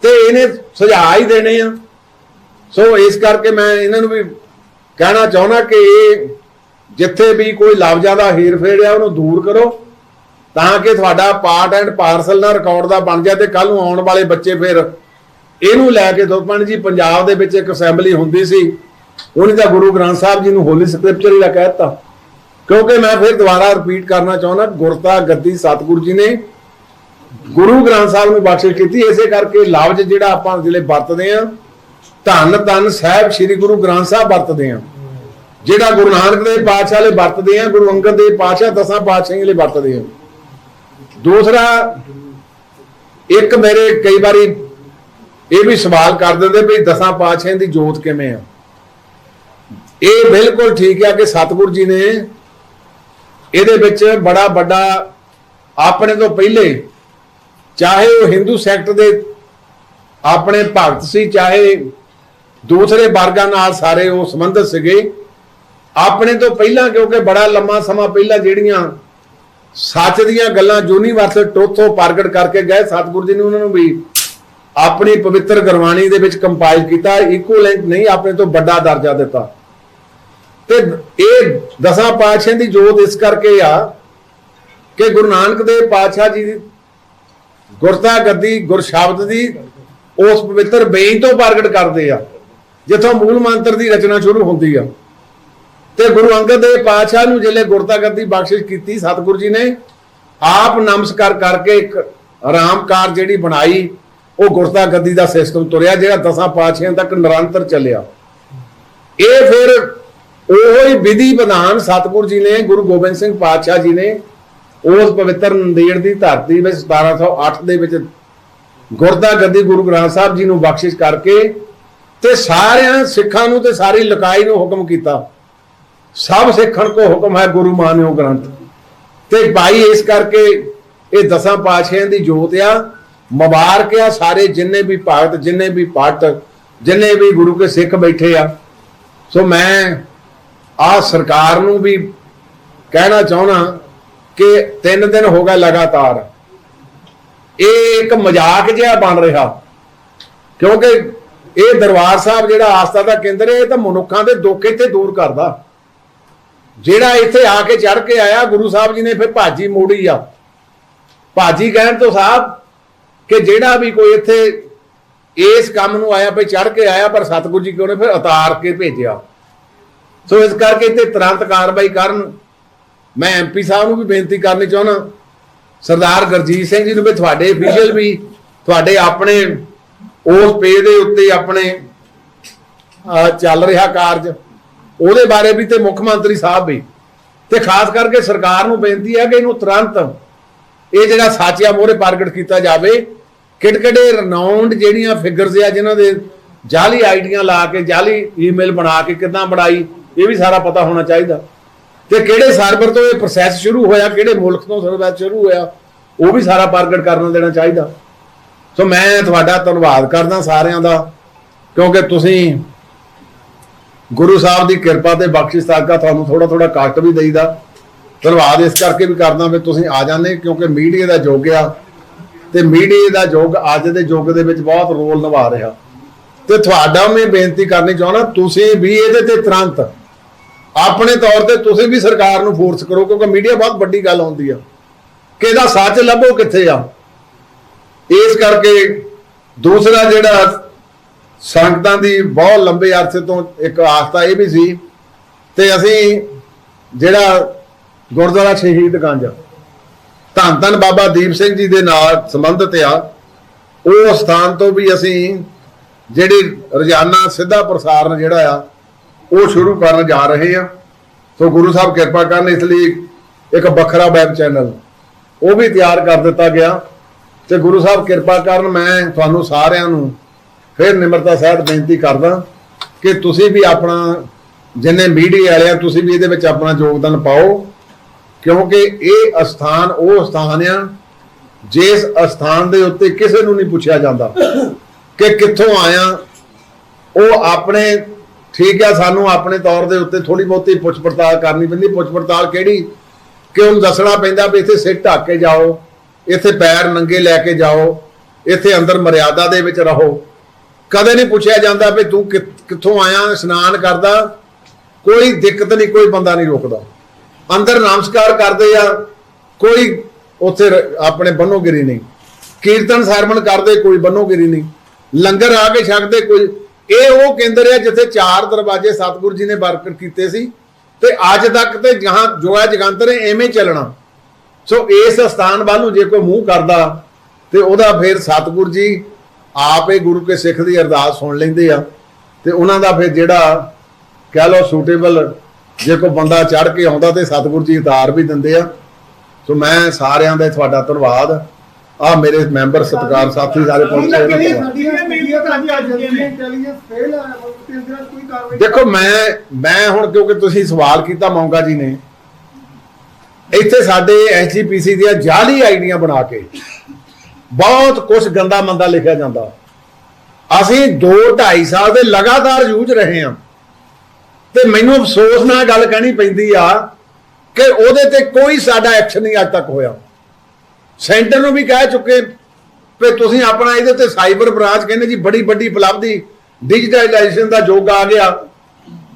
ਤੇ ਇਹਨੇ ਸੁਝਾਅ ਹੀ ਦੇਣੇ ਆ। ਸੋ ਇਸ ਕਰਕੇ ਮੈਂ ਇਹਨਾਂ ਨੂੰ ਵੀ ਕਹਿਣਾ ਚਾਹੁੰਦਾ ਕਿ ਇਹ ਜਿੱਥੇ ਵੀ ਕੋਈ ਲਫ਼ਜ਼ਾਂ ਦਾ ਹੇਰ-ਫੇਰ ਆ, ਉਹਨੂੰ ਦੂਰ ਕਰੋ ਤਾਂ ਕਿ ਤੁਹਾਡਾ ਪਾਰਟ ਐਂਡ ਪਾਰਸਲ ਨਾਲ ਰਿਕਾਰਡ ਦਾ ਬਣ ਜਾ ਤੇ ਕੱਲ ਨੂੰ ਆਉਣ ਵਾਲੇ ਬੱਚੇ ਫਿਰ ਇਹਨੂੰ ਲੈ ਕੇ ਦੋਪਣ ਜੀ, ਪੰਜਾਬ ਦੇ ਵਿੱਚ ਇੱਕ ਅਸੈਂਬਲੀ ਹੁੰਦੀ ਸੀ। ਉਹਨੇ ਤਾਂ ਗੁਰੂ ਗ੍ਰੰਥ ਸਾਹਿਬ ਜੀ ਨੂੰ ਹੋਲੀ ਸਕ੍ਰਿਪਚਰ ਹੀ ਦਾ ਦਿੱਤਾ। ਕਿਉਂਕਿ ਮੈਂ ਫਿਰ ਦੁਬਾਰਾ ਰਿਪੀਟ ਕਰਨਾ ਚਾਹੁੰਦਾ, ਗੁਰਤਾ ਗੱਦੀ ਸਤਿਗੁਰੂ ਜੀ ਨੇ ਗੁਰੂ ਗ੍ਰੰਥ ਸਾਹਿਬ ਨੂੰ ਬਖਸ਼ਿਸ਼ ਕੀਤੀ, ਇਸੇ ਕਰਕੇ ਲਫ਼ਜ਼ ਜਿਹੜਾ ਆਪਾਂ ਜਿਹੜੇ ਵਰਤਦੇ ਆ ਧੰਨ ਧੰਨ ਸਾਹਿਬ ਸ੍ਰੀ ਗੁਰੂ ਗ੍ਰੰਥ ਸਾਹਿਬ ਵਰਤਦੇ ਆ ਜਿਹੜਾ ਗੁਰੂ ਨਾਨਕ ਦੇਵ ਪਾਤਸ਼ਾਹ ਲਈ ਵਰਤਦੇ ਆ ਗੁਰੂ ਅੰਗਦ ਦੇਵ ਪਾਤਸ਼ਾਹ ਦਸਾਂ ਪਾਤਸ਼ਾਹਾਂ ਲਈ ਵਰਤਦੇ ਆ ਦੂਸਰਾ, ਇੱਕ ਮੇਰੇ ਕਈ ਵਾਰੀ ਇਹ ਵੀ ਸਵਾਲ ਕਰ ਦਿੰਦੇ ਵੀ ਦਸਾਂ ਪਾਤਸ਼ਾਹਾਂ ਦੀ ਜੋਤ ਕਿਵੇਂ ਆ? ਇਹ ਬਿਲਕੁਲ ਠੀਕ ਆ ਕਿ ਸਤਿਗੁਰੂ ਜੀ ਨੇ ਇਹਦੇ ਵਿੱਚ ਬੜਾ ਵੱਡਾ, ਆਪਣੇ ਤੋਂ ਪਹਿਲੇ ਚਾਹੇ ਉਹ ਹਿੰਦੂ ਸੈਕਟ ਦੇ ਆਪਣੇ ਭਗਤ ਸੀ, ਚਾਹੇ ਦੂਸਰੇ ਵਰਗਾਂ ਨਾਲ ਸਾਰੇ ਉਹ ਸੰਬੰਧਿਤ ਸੀਗੇ, ਆਪਣੇ ਤੋਂ ਪਹਿਲਾਂ ਕਿਉਂਕਿ ਬੜਾ ਲੰਮਾ ਸਮਾਂ ਪਹਿਲਾਂ ਜਿਹੜੀਆਂ ਸੱਚ ਦੀਆਂ ਗੱਲਾਂ ਯੂਨੀਵਰਸਲ ਟਰੁੱਥ ਪ੍ਰਗਟ ਕਰਕੇ ਗਏ, ਸਤਿਗੁਰੂ ਜੀ ਨੇ ਉਹਨਾਂ ਨੂੰ ਵੀ ਆਪਣੀ ਪਵਿੱਤਰ ਗੁਰਬਾਣੀ ਦੇ ਵਿੱਚ ਕੰਪਾਈਲ ਕੀਤਾ ਇਕੁਇਵਲੈਂਟ ਨਹੀਂ, ਆਪਣੇ ਤੋਂ ਵੱਡਾ ਦਰਜਾ ਦਿੱਤਾ। ਤੇ ਇਹ ਦਸਾਂ ਪਾਤਸ਼ਾਹਾਂ ਦੀ ਜੋਤ ਇਸ ਕਰਕੇ ਆ ਕਿ ਗੁਰੂ ਨਾਨਕ ਦੇਵ ਪਾਤਸ਼ਾਹ ਜੀ ਗੁਰਤਾ ਗੱਦੀ ਗੁਰਸ਼ਬਦ ਦੀ ਉਸ ਪਵਿੱਤਰ ਬੇਨ ਤੋਂ ਪ੍ਰਗਟ ਕਰਦੇ ਆ, ਜਿੱਥੋਂ ਮੂਲ ਮੰਤਰ ਦੀ ਰਚਨਾ ਸ਼ੁਰੂ ਹੁੰਦੀ ਆ। ਤੇ ਗੁਰੂ ਅੰਗਦ ਦੇਵ ਪਾਤਸ਼ਾਹ ਨੂੰ ਜਿਹੜੇ ਗੁਰਤਾ ਗੱਦੀ ਬਖਸ਼ਿਸ਼ ਕੀਤੀ, ਸਤਿਗੁਰੂ ਜੀ ਨੇ ਆਪ ਨਮਸਕਾਰ ਕਰਕੇ ਇੱਕ ਆਰਾਮਕਾਰ ਜਿਹੜੀ ਬਣਾਈ, ਉਹ ਗੁਰਤਾ ਗੱਦੀ ਦਾ ਸਿਸਟਮ ਤੁਰਿਆ, ਜਿਹੜਾ ਦਸਾਂ ਪਾਤਸ਼ਾਹਾਂ ਤੱਕ ਨਿਰੰਤਰ ਚੱਲਿਆ। ਇਹ ਫਿਰ ਉਹੋ ਹੀ ਵਿਧੀ ਵਿਧਾਨ ਸਤਿਗੁਰੂ ਜੀ ਨੇ, ਗੁਰੂ ਗੋਬਿੰਦ ਸਿੰਘ ਪਾਤਸ਼ਾਹ ਜੀ ਨੇ ਉਸ ਪਵਿੱਤਰ ਨੰਦੇੜ ਦੀ ਧਰਤੀ ਵਿੱਚ 1708 ਦੇ ਵਿੱਚ ਗੁਰਦਾ ਗੱਦੀ ਗੁਰੂ ਗ੍ਰੰਥ ਸਾਹਿਬ ਜੀ ਨੂੰ ਬਖਸ਼ਿਸ਼ ਕਰਕੇ ਤੇ ਸਾਰਿਆਂ ਸਿੱਖਾਂ ਨੂੰ ਤੇ ਸਾਰੀ ਲਕਾਈ ਨੂੰ ਹੁਕਮ ਕੀਤਾ। ਸਭ ਸਿੱਖਣ ਕੋ ਹੁਕਮ ਹੈ ਗੁਰੂ ਮਾਨਿਓ ਗ੍ਰੰਥ। ਤੇ ਭਾਈ ਇਸ ਕਰਕੇ ਇਹ ਦਸਾਂ ਪਾਤਸ਼ਾਹਾਂ ਦੀ ਜੋਤ ਆ, ਮੁਬਾਰਕ ਆ ਸਾਰੇ ਜਿੰਨੇ ਵੀ ਭਗਤ, ਜਿੰਨੇ ਵੀ ਪਟ ਜਿੰਨੇ ਵੀ ਗੁਰੂ ਕੇ ਸਿੱਖ ਬੈਠੇ ਆ। ਸੋ ਮੈਂ ਆ ਸਰਕਾਰ ਨੂੰ ਵੀ ਕਹਿਣਾ ਚਾਹਣਾ ਕਿ ਤਿੰਨ ਦਿਨ ਹੋ ਗਏ ਲਗਾਤਾਰ। ਇਹ ਇੱਕ ਮਜ਼ਾਕ ਜਿਹਾ ਬਣ ਰਿਹਾ। ਕਿਉਂਕਿ ਇਹ ਦਰਬਾਰ ਸਾਹਿਬ ਜਿਹੜਾ ਆਸਥਾ ਦਾ ਕੇਂਦਰ ਹੈ, ਇਹ ਤਾਂ ਮਨੁੱਖਾਂ ਦੇ ਦੁੱਖ ਇੱਥੇ ਦੂਰ ਕਰਦਾ। ਜਿਹੜਾ ਇੱਥੇ ਆ ਕੇ ਚੜ ਕੇ ਆਇਆ, ਗੁਰੂ ਸਾਹਿਬ ਜੀ ਨੇ ਫਿਰ ਭਾਜੀ ਮੋੜੀ ਆ। ਭਾਜੀ ਕਹਿਣ ਤੋਂ ਸਾਹਿਬ ਕਿ ਜਿਹੜਾ ਵੀ ਕੋਈ ਇੱਥੇ ਇਸ ਕੰਮ ਨੂੰ ਆਇਆ, ਵੀ ਚੜ ਕੇ ਆਇਆ, ਪਰ ਸਤਿਗੁਰੂ ਜੀ ਕਿਉਂ ਨੇ ਫਿਰ ਉਤਾਰ ਕੇ ਭੇਜਿਆ। ਸੋ ਇਸ ਕਰਕੇ ਇੱਥੇ ਤੁਰੰਤ ਕਾਰਵਾਈ ਕਰਨ ਮੈਂ ਐਮਪੀ ਸਾਹਿਬ ਨੂੰ ਵੀ ਬੇਨਤੀ ਕਰਨੀ ਚਾਹੁੰਦਾ। ਸਰਦਾਰ ਗਰਜੀਤ ਸਿੰਘ ਜੀ ਨੂੰ ਵੀ ਤੁਹਾਡੇ ਅਫੀਸ਼ੀਅਲ ਵੀ, ਤੁਹਾਡੇ ਆਪਣੇ ਉਸ ਪੇ ਦੇ ਉੱਤੇ ਆਪਣੇ ਚੱਲ ਰਿਹਾ ਕਾਰਜ। ਉਹਦੇ ਬਾਰੇ ਵੀ ਤੇ ਮੁੱਖ ਮੰਤਰੀ ਸਾਹਿਬ ਵੀ। ਤੇ ਖਾਸ ਕਰਕੇ ਸਰਕਾਰ ਨੂੰ ਬੇਨਤੀ ਹੈ ਕਿ ਇਹਨੂੰ ਤੁਰੰਤ ਇਹ ਜਿਹੜਾ ਸਾਚਿਆ ਮੋਹਰੇ ਪ੍ਰਗਟ ਕੀਤਾ ਜਾਵੇ। ਕਿਹੜੇ ਰਨਾਉਂਡ ਜਿਹੜੀਆਂ ਫਿਗਰਸ ਆ, ਜਿਨ੍ਹਾਂ ਦੇ ਜਾਲੀ ਆਈਡੀਆਂ ਲਾ ਕੇ, ਜਾਲੀ ਈਮੇਲ ਬਣਾ ਕੇ ਕਿੱਦਾਂ ਬਣਾਈ, ਇਹ ਵੀ ਸਾਰਾ ਪਤਾ ਹੋਣਾ ਚਾਹੀਦਾ। ਤੇ ਕਿਹੜੇ ਸਰਵਰ ਤੋਂ ਇਹ ਪ੍ਰੋਸੈਸ ਸ਼ੁਰੂ ਹੋਇਆ, ਕਿਹੜੇ ਮੁਲਕ ਤੋਂ ਸਰਵਰ ਸ਼ੁਰੂ ਹੋਇਆ, ਉਹ ਵੀ ਸਾਰਾ ਪ੍ਰਗਟ ਕਰਨ ਦੇਣਾ ਚਾਹੀਦਾ। ਸੋ ਮੈਂ ਤੁਹਾਡਾ ਧੰਨਵਾਦ ਕਰਦਾ ਸਾਰਿਆਂ ਦਾ, ਕਿਉਂਕਿ ਤੁਸੀਂ ਗੁਰੂ ਸਾਹਿਬ ਦੀ ਕਿਰਪਾ ਤੇ ਬਖਸ਼ਿਸ਼ ਸਦਕਾ ਤੁਹਾਨੂੰ ਥੋੜਾ ਥੋੜਾ ਕਸ਼ਟ ਵੀ ਦੇਈਦਾ। ਧੰਨਵਾਦ ਇਸ ਕਰਕੇ ਵੀ ਕਰਦਾ ਵੀ ਤੁਸੀਂ ਆ ਜਾਂਦੇ, ਕਿਉਂਕਿ ਮੀਡੀਆ ਦਾ ਯੁੱਗ ਆ ਤੇ ਮੀਡੀਆ ਦਾ ਯੁੱਗ ਅੱਜ ਦੇ ਯੁੱਗ ਦੇ ਵਿੱਚ ਬਹੁਤ ਰੋਲ ਨਿਭਾ ਰਿਹਾ। ਤੇ ਤੁਹਾਡਾ ਮੈਂ ਬੇਨਤੀ ਕਰਨੀ ਚਾਹੁੰਦਾ, ਤੁਸੀਂ ਵੀ ਇਹਦੇ ਤੇ ਤੁਰੰਤ ਆਪਣੇ ਤੌਰ ਤੇ ਤੁਸੀਂ ਵੀ ਸਰਕਾਰ ਨੂੰ ਫੋਰਸ ਕਰੋ, ਕਿਉਂਕਿ ਮੀਡੀਆ ਬਹੁਤ ਵੱਡੀ ਗੱਲ ਹੁੰਦੀ ਆ। ਕਿ ਇਹਦਾ ਸੱਚ ਲੱਭੋ ਕਿੱਥੇ ਆ? ਇਸ ਕਰਕੇ ਦੂਸਰਾ ਜਿਹੜਾ ਸੰਗਤਾਂ ਦੀ ਬਹੁਤ ਲੰਬੇ ਅਰਸੇ ਤੋਂ ਇੱਕ ਆਸਤਾ ਇਹ ਵੀ ਸੀ, ਤੇ ਅਸੀਂ ਜਿਹੜਾ ਗੁਰਦੁਆਰਾ ਸ਼ਹੀਦ ਗੰਜ ਧੰਨ ਧੰਨ ਬਾਬਾ ਦੀਪ ਸਿੰਘ ਜੀ ਦੇ ਨਾਲ ਸੰਬੰਧਿਤ ਆ, ਉਹ ਸਥਾਨ ਤੋਂ ਵੀ ਅਸੀਂ ਜਿਹੜੀ ਰੋਜ਼ਾਨਾ ਸਿੱਧਾ ਪ੍ਰਸਾਰਣ ਜਿਹੜਾ ਆ ਉਹ ਸ਼ੁਰੂ ਕਰਨ ਜਾ ਰਹੇ ਆ। ਸੋ ਗੁਰੂ ਸਾਹਿਬ ਕਿਰਪਾ ਕਰਨ ਇਸ ਲਈ ਇੱਕ ਵੱਖਰਾ ਵੈਬ ਚੈਨਲ ਉਹ ਵੀ ਤਿਆਰ ਕਰ ਦਿੱਤਾ ਗਿਆ। ਤੇ ਗੁਰੂ ਸਾਹਿਬ ਕਿਰਪਾ ਕਰਨ ਮੈਂ ਤੁਹਾਨੂੰ ਸਾਰਿਆਂ ਨੂੰ ਫਿਰ ਨਿਮਰਤਾ ਸਹਿਤ ਬੇਨਤੀ ਕਰਦਾ ਕਿ ਤੁਸੀਂ ਵੀ ਆਪਣਾ ਜਿੰਨੇ ਮੀਡੀਆ ਵਾਲੇ ਆ ਤੁਸੀਂ ਵੀ ਇਹਦੇ ਵਿੱਚ ਆਪਣਾ ਯੋਗਦਾਨ ਪਾਓ। ਕਿਉਂਕਿ ਇਹ ਅਸਥਾਨ, ਉਹ ਸਥਾਨ ਆ, ਜਿਸ ਅਸਥਾਨ ਦੇ ਉੱਤੇ ਕਿਸੇ ਨੂੰ ਨਹੀਂ ਪੁੱਛਿਆ ਜਾਂਦਾ ਕਿ ਕਿੱਥੋਂ ਆਇਆ, ਉਹ ਆਪਣੇ ਠੀਕ ਹੈ ਸਾਨੂੰ ਆਪਣੇ ਤੌਰ ਦੇ ਉੱਤੇ ਥੋੜੀ ਬਹੁਤੀ ਪੁੱਛ ਪੜਤਾਲ ਕਰਨੀ ਪੈਂਦੀ। ਪੁੱਛ ਪੜਤਾਲ ਕਿਹੜੀ? ਕਿ ਉਹਨੂੰ ਦੱਸਣਾ ਪੈਂਦਾ ਵੀ ਇੱਥੇ ਸਿਰ ਢੱਕ ਕੇ ਜਾਓ, ਇੱਥੇ ਪੈਰ ਨੰਗੇ ਲੈ ਕੇ ਜਾਓ, ਇੱਥੇ ਅੰਦਰ ਮਰਿਆਦਾ ਦੇ ਵਿੱਚ ਰਹੋ। ਕਦੇ ਨਹੀਂ ਪੁੱਛਿਆ ਜਾਂਦਾ ਵੀ ਤੂੰ ਕਿੱਥੋਂ ਆਇਆ, ਇਸ਼ਨਾਨ ਕਰਦਾ? ਕੋਈ ਦਿੱਕਤ ਨਹੀਂ, ਕੋਈ ਬੰਦਾ ਨਹੀਂ ਰੋਕਦਾ। ਅੰਦਰ ਨਮਸਕਾਰ ਕਰਦੇ ਆ, ਕੋਈ ਉੱਥੇ ਆਪਣੇ ਬੰਨੋਗਿਰੀ ਨਹੀਂ। ਕੀਰਤਨ ਸਰਵਣ ਕਰਦੇ, ਕੋਈ ਬੰਨੋਗਿਰੀ ਨਹੀਂ। ਲੰਗਰ ਆ ਕੇ ਛਕਦੇ, ਕੋਈ ਇਹ ਉਹ ਕੇਂਦਰ ਹੈ ਜਿੱਥੇ ਚਾਰ ਦਰਵਾਜ਼ੇ ਸਤਿਗੁਰੂ ਜੀ ਨੇ ਬਰਕਰ ਕੀਤੇ ਸੀ ਤੇ ਅੱਜ ਤੱਕ ਤੇ ਜਹਾਂ ਜੋ ਹੈ ਜਗੰਤਰ ਐਵੇਂ ਚੱਲਣਾ। ਸੋ ਇਸ ਸਥਾਨ ਵੱਲ ਨੂੰ ਜੇ ਕੋਈ ਮੂੰਹ ਕਰਦਾ, ਤੇ ਉਹਦਾ ਫਿਰ ਸਤਿਗੁਰੂ ਜੀ ਆਪ ਇਹ ਗੁਰੂ ਕੇ ਸਿੱਖ ਦੀ ਅਰਦਾਸ ਸੁਣ ਲੈਂਦੇ ਆ ਤੇ ਉਹਨਾਂ ਦਾ ਫਿਰ ਜਿਹੜਾ ਕਹਿ ਲਓ ਸੂਟੇਬਲ ਜੇ ਕੋਈ ਬੰਦਾ ਚੜ ਕੇ ਆਉਂਦਾ ਤੇ ਸਤਿਗੁਰੂ ਜੀ ਉਤਾਰ ਵੀ ਦਿੰਦੇ ਆ। ਸੋ ਮੈਂ ਸਾਰਿਆਂ ਦਾ ਤੁਹਾਡਾ ਧੰਨਵਾਦ। ਆ ਮੇਰੇ ਮੈਂਬਰ ਸਤਿਕਾਰ ਸਾਥੀ ਸਾਰੇ ਪਹੁੰਚੇ ਉਹਨਾਂ ਦਾ ਧੰਨਵਾਦ। ਸਾਡੀਆਂ ਮੀਡੀਆ ਤਾਂ ਅੱਜ ਇੰਟੈਲੀਜੈਂਸ ਫੇਲ ਆ ਤਿੰਨ ਦਿਨਾਂ 'ਚ ਕੋਈ ਕਾਰਵਾਈ ਦੇਖੋ ਮੈਂ ਮੈਂ ਹੁਣ ਕਿਉਂਕਿ ਤੁਸੀਂ ਸਵਾਲ ਕੀਤਾ ਮੌਂਗਾ ਜੀ ਨੇ। ਇੱਥੇ ਸਾਡੇ ਐਸਜੀਪੀਸੀ ਦੀਆਂ ਜਾਲੀ ਆਈਡੀਆਂ ਬਣਾ ਕੇ ਬਹੁਤ ਕੁਝ ਗੰਦਾ ਮੰਦਾ ਲਿਖਿਆ ਜਾਂਦਾ। ਅਸੀਂ 2 2.5 ਸਾਲ ਦੇ ਲਗਾਤਾਰ ਯੂਜ਼ ਰਹੇ ਹਾਂ। ਤੇ ਮੈਨੂੰ ਅਫਸੋਸ ਨਾਲ ਗੱਲ ਕਹਿਣੀ ਪੈਂਦੀ ਆ ਕਿ ਉਹਦੇ ਤੇ ਕੋਈ ਸਾਡਾ ਐਕਸ਼ਨ ਨਹੀਂ ਅੱਜ ਤੱਕ ਹੋਇਆ। ਸੈਂਟਰ ਨੂੰ ਵੀ ਕਹਿ ਚੁੱਕੇ ਵੀ ਤੁਸੀਂ ਆਪਣਾ ਇਹਦੇ ਤੇ ਸਾਈਬਰ ਬ੍ਰਾਂਚ ਕਹਿੰਦੇ ਜੀ, ਬੜੀ ਵੱਡੀ ਉਪਲਬਧੀ, ਡਿਜੀਟਲਾਈਜੇਸ਼ਨ ਦਾ ਯੁੱਗ ਆ ਗਿਆ।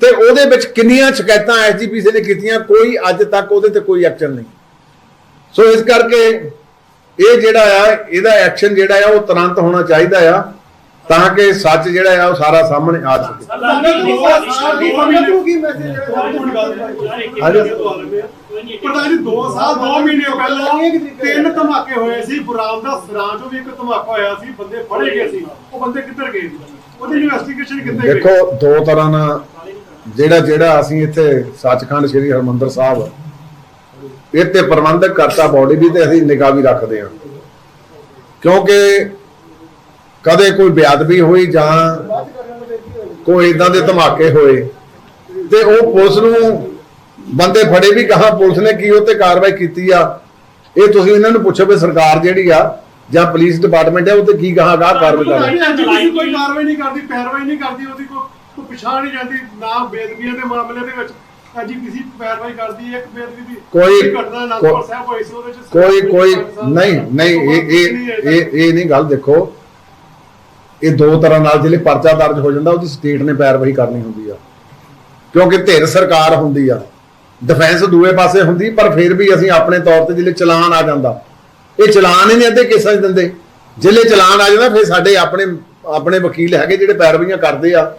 ਤੇ ਉਹਦੇ ਵਿੱਚ ਕਿੰਨੀਆਂ ਸ਼ਿਕਾਇਤਾਂ ਐਸਜੀਪੀਸੀ ਨੇ ਕੀਤੀਆਂ, ਕੋਈ ਅੱਜ ਤੱਕ ਉਹਦੇ ਤੇ ਕੋਈ ਐਕਸ਼ਨ ਨਹੀਂ। ਸੋ ਇਸ ਕਰਕੇ ਇਹ ਜਿਹੜਾ ਆ, ਇਹਦਾ ਐਕਸ਼ਨ ਜਿਹੜਾ ਆ, ਉਹ ਤੁਰੰਤ ਹੋਣਾ ਚਾਹੀਦਾ ਆ। ਤਾਂ ਕਿ ਸੱਚ ਜਿਹੜਾ ਆ ਉਹ ਸਾਰਾ ਸਾਹਮਣੇ ਆ ਸਕੇ। ਸੰਗਤ ਨੂੰ ਸਾਲ ਦੀ ਸੰਗਤ ਨੂੰ ਕੀ ਮੈਸੇਜ ਪਤਾ ਨਹੀਂ 2 ਸਾਲ 2 ਮਹੀਨੇ ਪਹਿਲਾਂ ਤਿੰਨ ਧਮਾਕੇ ਹੋਏ ਸੀ। ਗੁਰਾਮ ਦਾ ਸਰਾਂ ਚੋਂ ਵੀ ਇੱਕ ਧਮਾਕਾ ਹੋਇਆ ਸੀ। ਬੰਦੇ ਫੜੇ ਗਏ ਸੀ। ਉਹ ਬੰਦੇ ਕਿੱਧਰ ਗਏ ਸੀ? ਉਹਦੀ ਇਨਵੈਸਟੀਗੇਸ਼ਨ ਕਿੱਥੇ ਗਈ ਦੇਖੋ ਦੋ ਤਰ੍ਹਾਂ ਨਾਲ ਜਿਹੜਾ ਜਿਹੜਾ ਅਸੀਂ ਇੱਥੇ ਸੱਚਖੰਡ ਸ੍ਰੀ ਹਰਮੰਦਰ ਸਾਹਿਬ ਇਹ ਤੇ ਪ੍ਰਬੰਧਕ ਕਰਤਾ ਬੋਡੀ ਵੀ ਤੇ ਅਸੀਂ ਨਿਗਾਹ ਵੀ ਰੱਖਦੇ ਹਾਂ। ਕਿਉਂਕਿ ਕਦੇ ਕੋਈ ਬਿਆਦਬੀ ਹੋਈ ਜਾਂ ਕੋਈ ਇਦਾਂ ਦੇ ਧਮਾਕੇ ਹੋਏ ਤੇ ਉਹ ਪੁਲਿਸ ਨੂੰ ਬੰਦੇ ਫੜੇ ਵੀ ਕਹਾ ਪੁਲਿਸ ਨੇ ਕੀ ਉਹ ਤੇ ਕਾਰਵਾਈ ਕੀਤੀ ਆ? ਇਹ ਤੁਸੀਂ ਇਹਨਾਂ ਨੂੰ ਪੁੱਛੋ ਵੀ ਸਰਕਾਰ ਜਿਹੜੀ ਆ ਜਾਂ ਪੁਲਿਸ ਡਿਪਾਰਟਮੈਂਟ ਹੈ ਉਹ ਤੇ ਕੀ ਕਹਾ ਗਾ ਕਾਰਵਾਈ ਕਰ ਕੋਈ ਕਾਰਵਾਈ ਨਹੀਂ ਕਰਦੀ ਪੈਰਵਾਈ ਨਹੀਂ ਕਰਦੀ ਉਹਦੀ ਕੋਈ ਪਛਾਣ ਨਹੀਂ ਜਾਂਦੀ ਨਾ ਬੇਦਬੀਆਂ ਦੇ ਮਾਮਲੇ ਦੇ ਵਿੱਚ। ਅੱਜ ਕਿਸੇ ਪੈਰਵਾਈ ਕਰਦੀ ਇੱਕ ਬੇਦਬੀ ਦੀ ਕੋਈ- ਘਟਨਾ ਕੋਈ- ਸਾਹਿਬ ਹੋਈ ਸੀ ਉਹਦੇ ਚ ਕੋਈ ਕੋਈ ਨਹੀਂ ਨਹੀਂ ਇਹ ਇਹ ਇਹ ਨਹੀਂ ਗੱਲ ਦੇਖੋ। ਇਹ ਦੋ ਤਰ੍ਹਾਂ ਨਾਲ ਜਿਹੜੇ ਪਰਚਾ ਦਰਜ ਹੋ ਜਾਂਦਾ ਉਹਦੀ ਸਟੇਟ ਨੇ ਪੈਰਵਾਈ ਕਰਨੀ ਹੁੰਦੀ ਆ। ਕਿਉਂਕਿ ਧਿਰ ਸਰਕਾਰ ਹੁੰਦੀ ਆ। ਡਿਫੈਂਸ ਦੂਏ ਪਾਸੇ ਹੁੰਦੀ, ਪਰ ਫਿਰ ਵੀ ਅਸੀਂ ਆਪਣੇ ਤੌਰ ਤੇ ਜਿਹੜੇ ਚਲਾਨ ਆ ਜਾਂਦਾ, ਇਹ ਚਲਾਨ ਹੀ ਨਹੀਂ ਅੱਧੇ ਕੇਸਾਂ 'ਚ ਦਿੰਦੇ। ਜਿਹੜੇ ਚਲਾਨ ਆ ਜਾਂਦਾ, ਫਿਰ ਸਾਡੇ ਆਪਣੇ ਆਪਣੇ ਵਕੀਲ ਹੈਗੇ ਜਿਹੜੇ ਪੈਰਵਾਈਆਂ ਕਰਦੇ ਆ।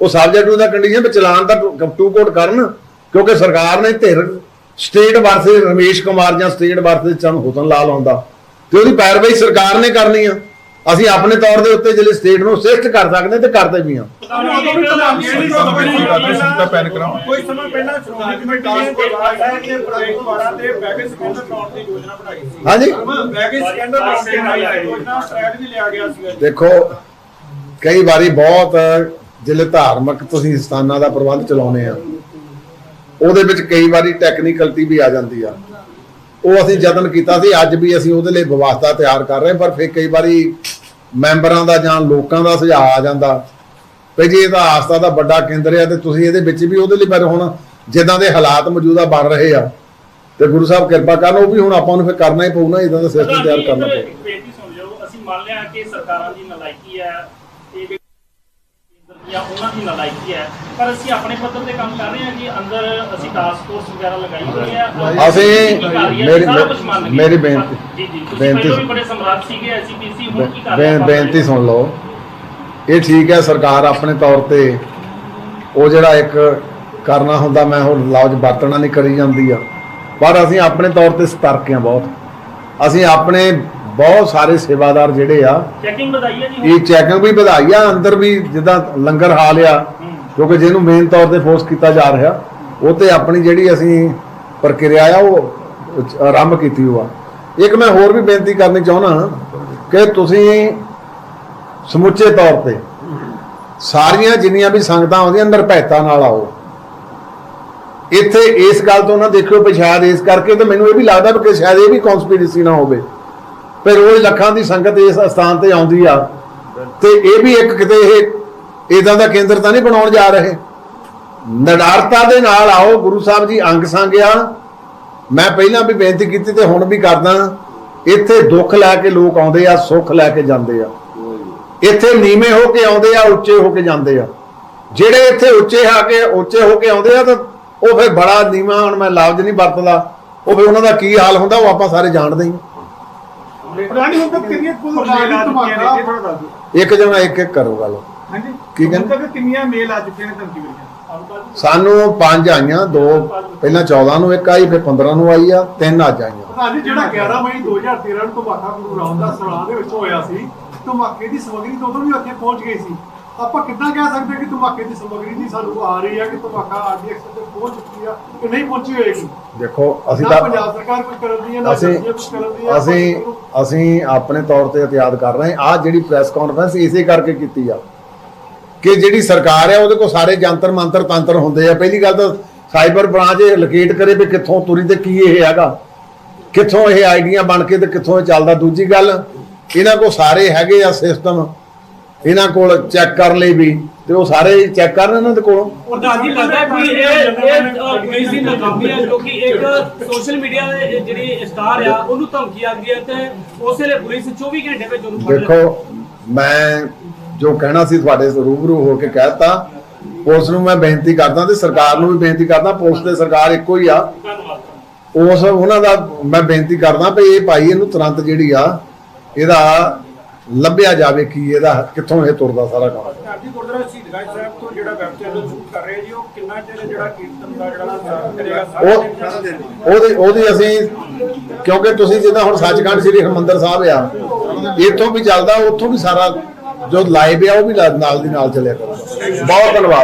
ਉਹ ਸਬਜੈਕਟ ਦਾ ਕੰਡੀਸ਼ਨ ਵਿੱਚ ਚਲਾਨ ਦਾ ਟੂ ਕੋਟ ਕਰਨ, ਕਿਉਂਕਿ ਸਰਕਾਰ ਨੇ ਧਿਰ ਸਟੇਟ ਵਰਸੇ ਰਮੇਸ਼ ਕੁਮਾਰ ਜਾਂ ਸਟੇਟ ਵਰਸੇ ਚੰਨ ਹੁਤਨ ਲਾਲ ਆਉਂਦਾ। ਤੇ ਉਹਦੀ ਪੈਰਵਾਈ ਸਰਕਾਰ ਨੇ ਕਰਨੀ ਆ। ਅਸੀਂ ਆਪਣੇ ਤੌਰ ਦੇ ਉੱਤੇ ਜਿਹੜੇ ਸਟੇਟ ਨੂੰ ਅਸਿਸਟ ਕਰ ਸਕਦੇ ਤੇ ਕਰਦੇ ਵੀ ਆ ਕੋਈ ਸਮਾਂ ਪਹਿਲਾਂ ਸ਼੍ਰੋਮਣੀ ਕਮੇਟੀ ਨੇ ਦਰਬਾਰ ਸਾਹਿਬ ਦੇ ਪ੍ਰਵੇਸ਼ ਦੁਆਰਾ ਤੇ ਬੈਗੇਜ ਸਕੈਂਡਰ ਬਣਾਉਣ ਦੀ ਯੋਜਨਾ ਬਣਾਈ ਸੀ। ਹਾਂਜੀ। ਬੈਗੇਜ ਸਕੈਂਡਰ ਬਣਾਉਣ ਦੀ ਯੋਜਨਾ ਟਰੈਕ ਵੀ ਲਿਆ ਗਿਆ ਸੀ। ਦੇਖੋ ਕਈ ਵਾਰੀ ਬਹੁਤ ਜਿਹੜੇ ਧਾਰਮਿਕ ਤੁਸੀਂ ਸਥਾਨਾਂ ਦਾ ਪ੍ਰਬੰਧ ਚਲਾਉਨੇ ਆ ਉਹਦੇ ਵਿੱਚ ਕਈ ਵਾਰੀ ਟੈਕਨੀਕਲਟੀ ਵੀ ਆ ਜਾਂਦੀ ਆ। ਉਹ ਅਸੀਂ ਯਤਨ ਕੀਤਾ ਸੀ ਅੱਜ ਵੀ ਅਸੀਂ ਉਹਦੇ ਲਈ ਵਿਵਸਥਾ ਤਿਆਰ ਕਰ ਰਹੇ ਹਾਂ, ਪਰ ਫਿਰ ਕਈ ਵਾਰੀ ਮੈਂਬਰਾਂ ਦਾ ਜਾਂ ਲੋਕਾਂ ਦਾ ਸੁਝਾਅ ਆ ਜਾਂਦਾ। ਵੀ ਜੀ ਇਹਦਾ ਆਸਥਾ ਦਾ ਵੱਡਾ ਕੇਂਦਰ ਆ ਤੇ ਤੁਸੀਂ ਇਹਦੇ ਵਿੱਚ ਵੀ ਉਹਦੇ ਲਈ ਪਰ ਹੁਣ ਜਿੱਦਾਂ ਦੇ ਹਾਲਾਤ ਮੌਜੂਦਾ ਬਣ ਰਹੇ ਆ, ਤੇ ਗੁਰੂ ਸਾਹਿਬ ਕਿਰਪਾ ਕਰਨ, ਉਹ ਵੀ ਹੁਣ ਆਪਾਂ ਨੂੰ ਫਿਰ ਕਰਨਾ ਹੀ ਪਊ ਨਾ ਇਦਾਂ ਦਾ ਸਿਸਟਮ ਤਿਆਰ ਕਰਨਾ ਪਊ ਅਸੀਂ ਮੰਨ ਲਿਆ ਕਿ ਸਰਕਾਰਾਂ ਦੀ ਨਲਾਇਕੀ ਹੈ ਦੀਆਂ ਉਹਨਾਂ ਦੀ ਨਲਾਇਕੀ ਹੈ ਪਰ ਅਸੀਂ ਆਪਣੇ ਪੱਧਰ ਤੇ ਕੰਮ ਕਰ ਰਹੇ ਹਾਂ ਕਿ ਅੰਦਰ ਅਸੀਂ ਟਾਸਕ ਫੋਰਸ ਵਗੈਰਾ ਲਗਾਈ ਹੋਈ ਹੈ ਅਸੀਂ-? ਮੇਰੀ-। ਮੇਰੀ ਬੇਨਤੀ- ਜੀ ਜੀ ਬੇਨਤੀ- ਵੀ ਬੜੇ ਸਮਰਾਟ ਸੀਗੇ ਐਸਪੀਸੀ ਹੁਣ ਕੀ ਕਰ ਰਹੇ ਬੇਨਤੀ ਸੁਣ ਲਓ ਇਹ ਠੀਕ ਹੈ ਸਰਕਾਰ ਆਪਣੇ ਤੌਰ ਤੇ ਉਹ ਜਿਹੜਾ ਇੱਕ ਕਰਨਾ ਹੁੰਦਾ ਮੈਂ ਹੁਣ ਲਫ਼ਜ਼ ਵਰਤਣਾ ਨਹੀਂ ਕਰੀ ਜਾਂਦੀ ਆ ਪਰ ਅਸੀਂ ਆਪਣੇ ਤੌਰ ਤੇ ਸਤਰਕ ਹਾਂ ਬਹੁਤ ਅਸੀਂ ਆਪਣੇ ਬਹੁਤ ਸਾਰੇ ਸੇਵਾਦਾਰ ਜਿਹੜੇ ਆ ਚੈਕਿੰਗ ਵਧਾਈ ਹੈ ਜੀ? ਇਹ ਚੈਕਿੰਗ ਵੀ ਵਧਾਈ ਆ ਅੰਦਰ ਵੀ ਜਿੱਦਾਂ ਲੰਗਰ ਹਾਲ ਆ ਕਿਉਂਕਿ ਜਿਹਨੂੰ ਮੇਨ ਤੌਰ ਤੇ ਫੋਰਸ ਕੀਤਾ ਜਾ ਰਿਹਾ ਉਹ ਤੇ ਆਪਣੀ ਜਿਹੜੀ ਅਸੀਂ ਪ੍ਰਕਿਰਿਆ ਆ ਉਹ ਆਰੰਭ ਕੀਤੀ ਹੋਆ। ਇੱਕ ਮੈਂ ਹੋਰ ਵੀ ਬੇਨਤੀ ਕਰਨੀ ਚਾਹੁੰਦਾ ਕਿ ਤੁਸੀਂ ਸਮੁੱਚੇ ਤੌਰ ਤੇ ਸਾਰੀਆਂ ਜਿੰਨੀਆਂ ਵੀ ਸੰਗਤਾਂ ਆਉਂਦੀਆਂ ਨਿਰਭੈਤਾ ਨਾਲ ਆਓ। ਇੱਥੇ ਇਸ ਗੱਲ ਤੋਂ ਨਾ ਦੇਖਿਓ ਸ਼ਾਇਦ ਇਸ ਕਰਕੇ ਤੇ ਮੈਨੂੰ ਇਹ ਵੀ ਲੱਗਦਾ ਕਿ ਸ਼ਾਇਦ ਇਹ ਵੀ ਕਨਸਪੀਰੇਸੀ ਨਾ ਹੋਵੇ। ਪਰ ਰੋਜ਼ ਲੱਖਾਂ ਦੀ ਸੰਗਤ ਇਸ ਸਥਾਨ ਤੇ ਆਉਂਦੀ ਆ। ਤੇ ਇਹ ਵੀ ਇੱਕ ਕਿਤੇ ਇਹ ਇਦਾਂ ਦਾ ਕੇਂਦਰ ਤਾਂ ਨਹੀਂ ਬਣਾਉਣ ਜਾ ਰਹੇ। ਨਡਾਰਤਾ ਦੇ ਨਾਲ ਆਓ, ਗੁਰੂ ਸਾਹਿਬ ਜੀ ਅੰਗ ਸੰਗਿਆ। ਮੈਂ ਪਹਿਲਾਂ ਵੀ ਬੇਨਤੀ ਕੀਤੀ ਤੇ ਹੁਣ ਵੀ ਕਰਦਾ। ਇੱਥੇ ਦੁੱਖ ਲੈ ਕੇ ਲੋਕ ਆਉਂਦੇ ਆ, ਸੁੱਖ ਲੈ ਕੇ ਜਾਂਦੇ ਆ। ਇੱਥੇ ਨੀਵੇਂ ਹੋ ਕੇ ਆਉਂਦੇ ਆ, ਉੱਚੇ ਹੋ ਕੇ ਜਾਂਦੇ ਆ। ਜਿਹੜੇ ਇੱਥੇ ਉੱਚੇ ਆ ਕੇ ਉੱਚੇ ਹੋ ਕੇ ਆਉਂਦੇ ਆ ਤਾਂ ਉਹ ਫਿਰ ਬੜਾ ਨੀਵਾਂ, ਹੁਣ ਮੈਂ ਲਫ਼ਜ਼ ਨਹੀਂ ਵਰਤਦਾ। ਉਹ ਫਿਰ ਉਹਨਾਂ ਦਾ ਕੀ ਹਾਲ ਹੁੰਦਾ, ਉਹ ਆਪਾਂ ਸਾਰੇ ਜਾਣਦੇ ਹੀ ਹਾਂ। ਰਾਣੀ ਹੁਣ ਤੱਕ ਕਿੰਨੀਆਂ ਕੁੱਲ ਰਾਣੀ ਧਮਾਕਾ? ਥੋੜਾ ਦੱਸ ਦਿਓ। ਇੱਕ ਜਣਾ ਇੱਕ ਇੱਕ ਕਰੋ ਗੱਲ। ਹਾਂਜੀ? ਕੀ ਕਹਿੰਦੇ? ਹੁਣ ਤੱਕ ਕਿੰਨੀਆਂ ਮੇਲ ਆ ਚੁੱਕੀਆਂ ਨੇ ਧਮਕੀ ਮਿਲੀਆਂ? ਸਾਨੂੰ ਪੰਜ ਆਈਆਂ ਦੋ ਪਹਿਲਾਂ 14 ਨੂੰ ਇੱਕ ਆਈ ਫਿਰ 15 ਨੂੰ ਆਈ ਆ ਤਿੰਨ ਅੱਜ ਆਈਆਂ। ਹਾਂਜੀ ਜਿਹੜਾ 11 ਮਈ 2013 ਨੂੰ ਧਮਾਕਾ ਗੁਰੂ ਰਾਮਦਾਸ ਸਰਾਂ ਦੇ ਵਿੱਚ ਹੋਇਆ ਸੀ ਧਮਾਕੇ ਦੀ ਸਮਗਰੀ ਤਾਂ ਉਦੋਂ ਵੀ ਉੱਥੇ ਪਹੁੰਚ ਗਈ ਸੀ। ਆਪਾਂ ਕਿੱਦਾਂ ਕਹਿ ਸਕਦੇ ਕਿ ਧਮਾਕੇ ਦੀ ਸਮਗਰੀ ਨਹੀਂ ਸਾਨੂੰ ਆ ਰਹੀ ਹੈ ਕਿ ਧਮਾਕਾ ਆਰਡੀਐਕਸ ਤੇ ਪਹੁੰਚ ਚੁੱਕੀ ਆ ਕਿ ਨਹੀਂ ਪਹੁੰਚੀ ਹੋਏਗੀ? ਦੇਖੋ ਅਸੀਂ ਤਾਂ ਪੰਜਾਬ ਸਰਕਾਰ ਕੁਝ ਕਰਦੀ ਹੈ ਨਾ ਅਸੀਂ ਅਸੀਂ ਅਸੀਂ ਆਪਣੇ ਤੌਰ ਤੇ ਇਤਿਆਦ ਕਰ ਰਹੇ ਆ ਜਿਹੜੀ ਪ੍ਰੈਸ ਕਾਨਫਰੰਸ ਇਸੇ ਕਰਕੇ ਕੀਤੀ ਆ ਕਿ ਜਿਹੜੀ ਸਰਕਾਰ ਹੈ ਉਹਦੇ ਕੋਲ ਸਾਰੇ ਜੰਤਰ ਮੰਤਰ ਤੰਤਰ ਹੁੰਦੇ ਆ। ਪਹਿਲੀ ਗੱਲ ਤਾਂ ਸਾਈਬਰ ਬ੍ਰਾਂਚ ਇਹ ਲੋਕੇਟ ਕਰੇ ਵੀ ਕਿੱਥੋਂ ਤੁਰੀ ਤੇ ਕੀ ਇਹ ਹੈਗਾ। ਕਿੱਥੋਂ ਇਹ ਆਈਡੀਆਂ ਬਣ ਕੇ ਤੇ ਕਿੱਥੋਂ ਇਹ ਚੱਲਦਾ। ਦੂਜੀ ਗੱਲ ਇਹਨਾਂ ਕੋਲ ਸਾਰੇ ਹੈਗੇ ਆ ਸਿਸਟਮ ਇਹਨਾਂ ਕੋਲ ਚੈੱਕ ਕਰਨ ਲਈ ਵੀ ਤੇ ਉਹ ਸਾਰੇ ਚੈੱਕ ਕਰਨ ਇਹਨਾਂ ਦੇ ਕੋਲੋਂ? ਪ੍ਰਧਾਨ ਜੀ ਲੱਗਦਾ ਕਿ ਇਹ ਇਹ ਪੁਲਿਸ ਦੀ ਨਾਕਾਮੀ ਹੈ ਕਿਉਂਕਿ ਇੱਕ ਸੋਸ਼ਲ ਮੀਡੀਆ ਦੇ ਜਿਹੜੀ ਸਟਾਰ ਆ ਉਹਨੂੰ ਧਮਕੀ ਆ ਗਈ ਹੈ ਤੇ ਉਸੇ ਵੇਲੇ ਪੁਲਿਸ 24 ਘੰਟੇ ਵਿੱਚ ਉਹਨੂੰ ਫੜ ਦੇਖੋ ਮੈਂ ਜੋ ਕਹਿਣਾ ਸੀ ਤੁਹਾਡੇ ਰੂਬਰੂ ਹੋ ਕੇ ਕਹਿਤਾ ਪੁਲਿਸ ਨੂੰ ਮੈਂ ਬੇਨਤੀ ਕਰਦਾ ਤੇ ਸਰਕਾਰ ਨੂੰ ਵੀ ਬੇਨਤੀ ਕਰਦਾ ਪੁਲਿਸ ਤੇ ਸਰਕਾਰ ਇੱਕੋ ਹੀ ਆ। ਉਸ ਉਹਨਾਂ ਦਾ ਮੈਂ ਬੇਨਤੀ ਕਰਦਾ ਵੀ ਇਹ ਭਾਈ ਇਹਨੂੰ ਤੁਰੰਤ ਜਿਹੜੀ ਆ ਇਹਦਾ ਲੱਭਿਆ ਜਾਵੇ ਕੀ ਇਹਦਾ ਕਿੱਥੋਂ ਇਹ ਤੁਰਦਾ ਸਾਰਾ ਕੰਮ। ਜੀ ਗੁਰਦੁਆਰਾ ਸ਼ਹੀਦਗੰਜ ਸਾਹਿਬ ਤੋਂ ਜਿਹੜਾ ਵੈਬ ਚੈਨਲ ਸ਼ੂਟ ਕਰ ਰਹੇ ਜੀ ਉਹ ਕਿੰਨਾ ਚਿਰ ਜਿਹੜਾ ਕੀਰਤਨ ਦਾ ਜਿਹੜਾ ਨਾ ਕਰੇਗਾ ਸਾਰਾ ਉਹਦੀ ਉਹਦੀ ਅਸੀਂ ਕਿਉਂਕਿ ਤੁਸੀਂ ਜਿੱਦਾਂ ਹੁਣ ਸੱਚਖੰਡ ਸ੍ਰੀ ਹਰਿਮੰਦਰ ਸਾਹਿਬ ਆ ਇੱਥੋਂ ਵੀ ਚੱਲਦਾ ਉੱਥੋਂ ਵੀ ਸਾਰਾ ਜੋ ਲਾਈਵ ਆ ਉਹ ਵੀ ਨਾਲ ਦੀ ਨਾਲ ਚੱਲਿਆ ਕਰੂਗਾ ਬਹੁਤ ਧੰਨਵਾਦ।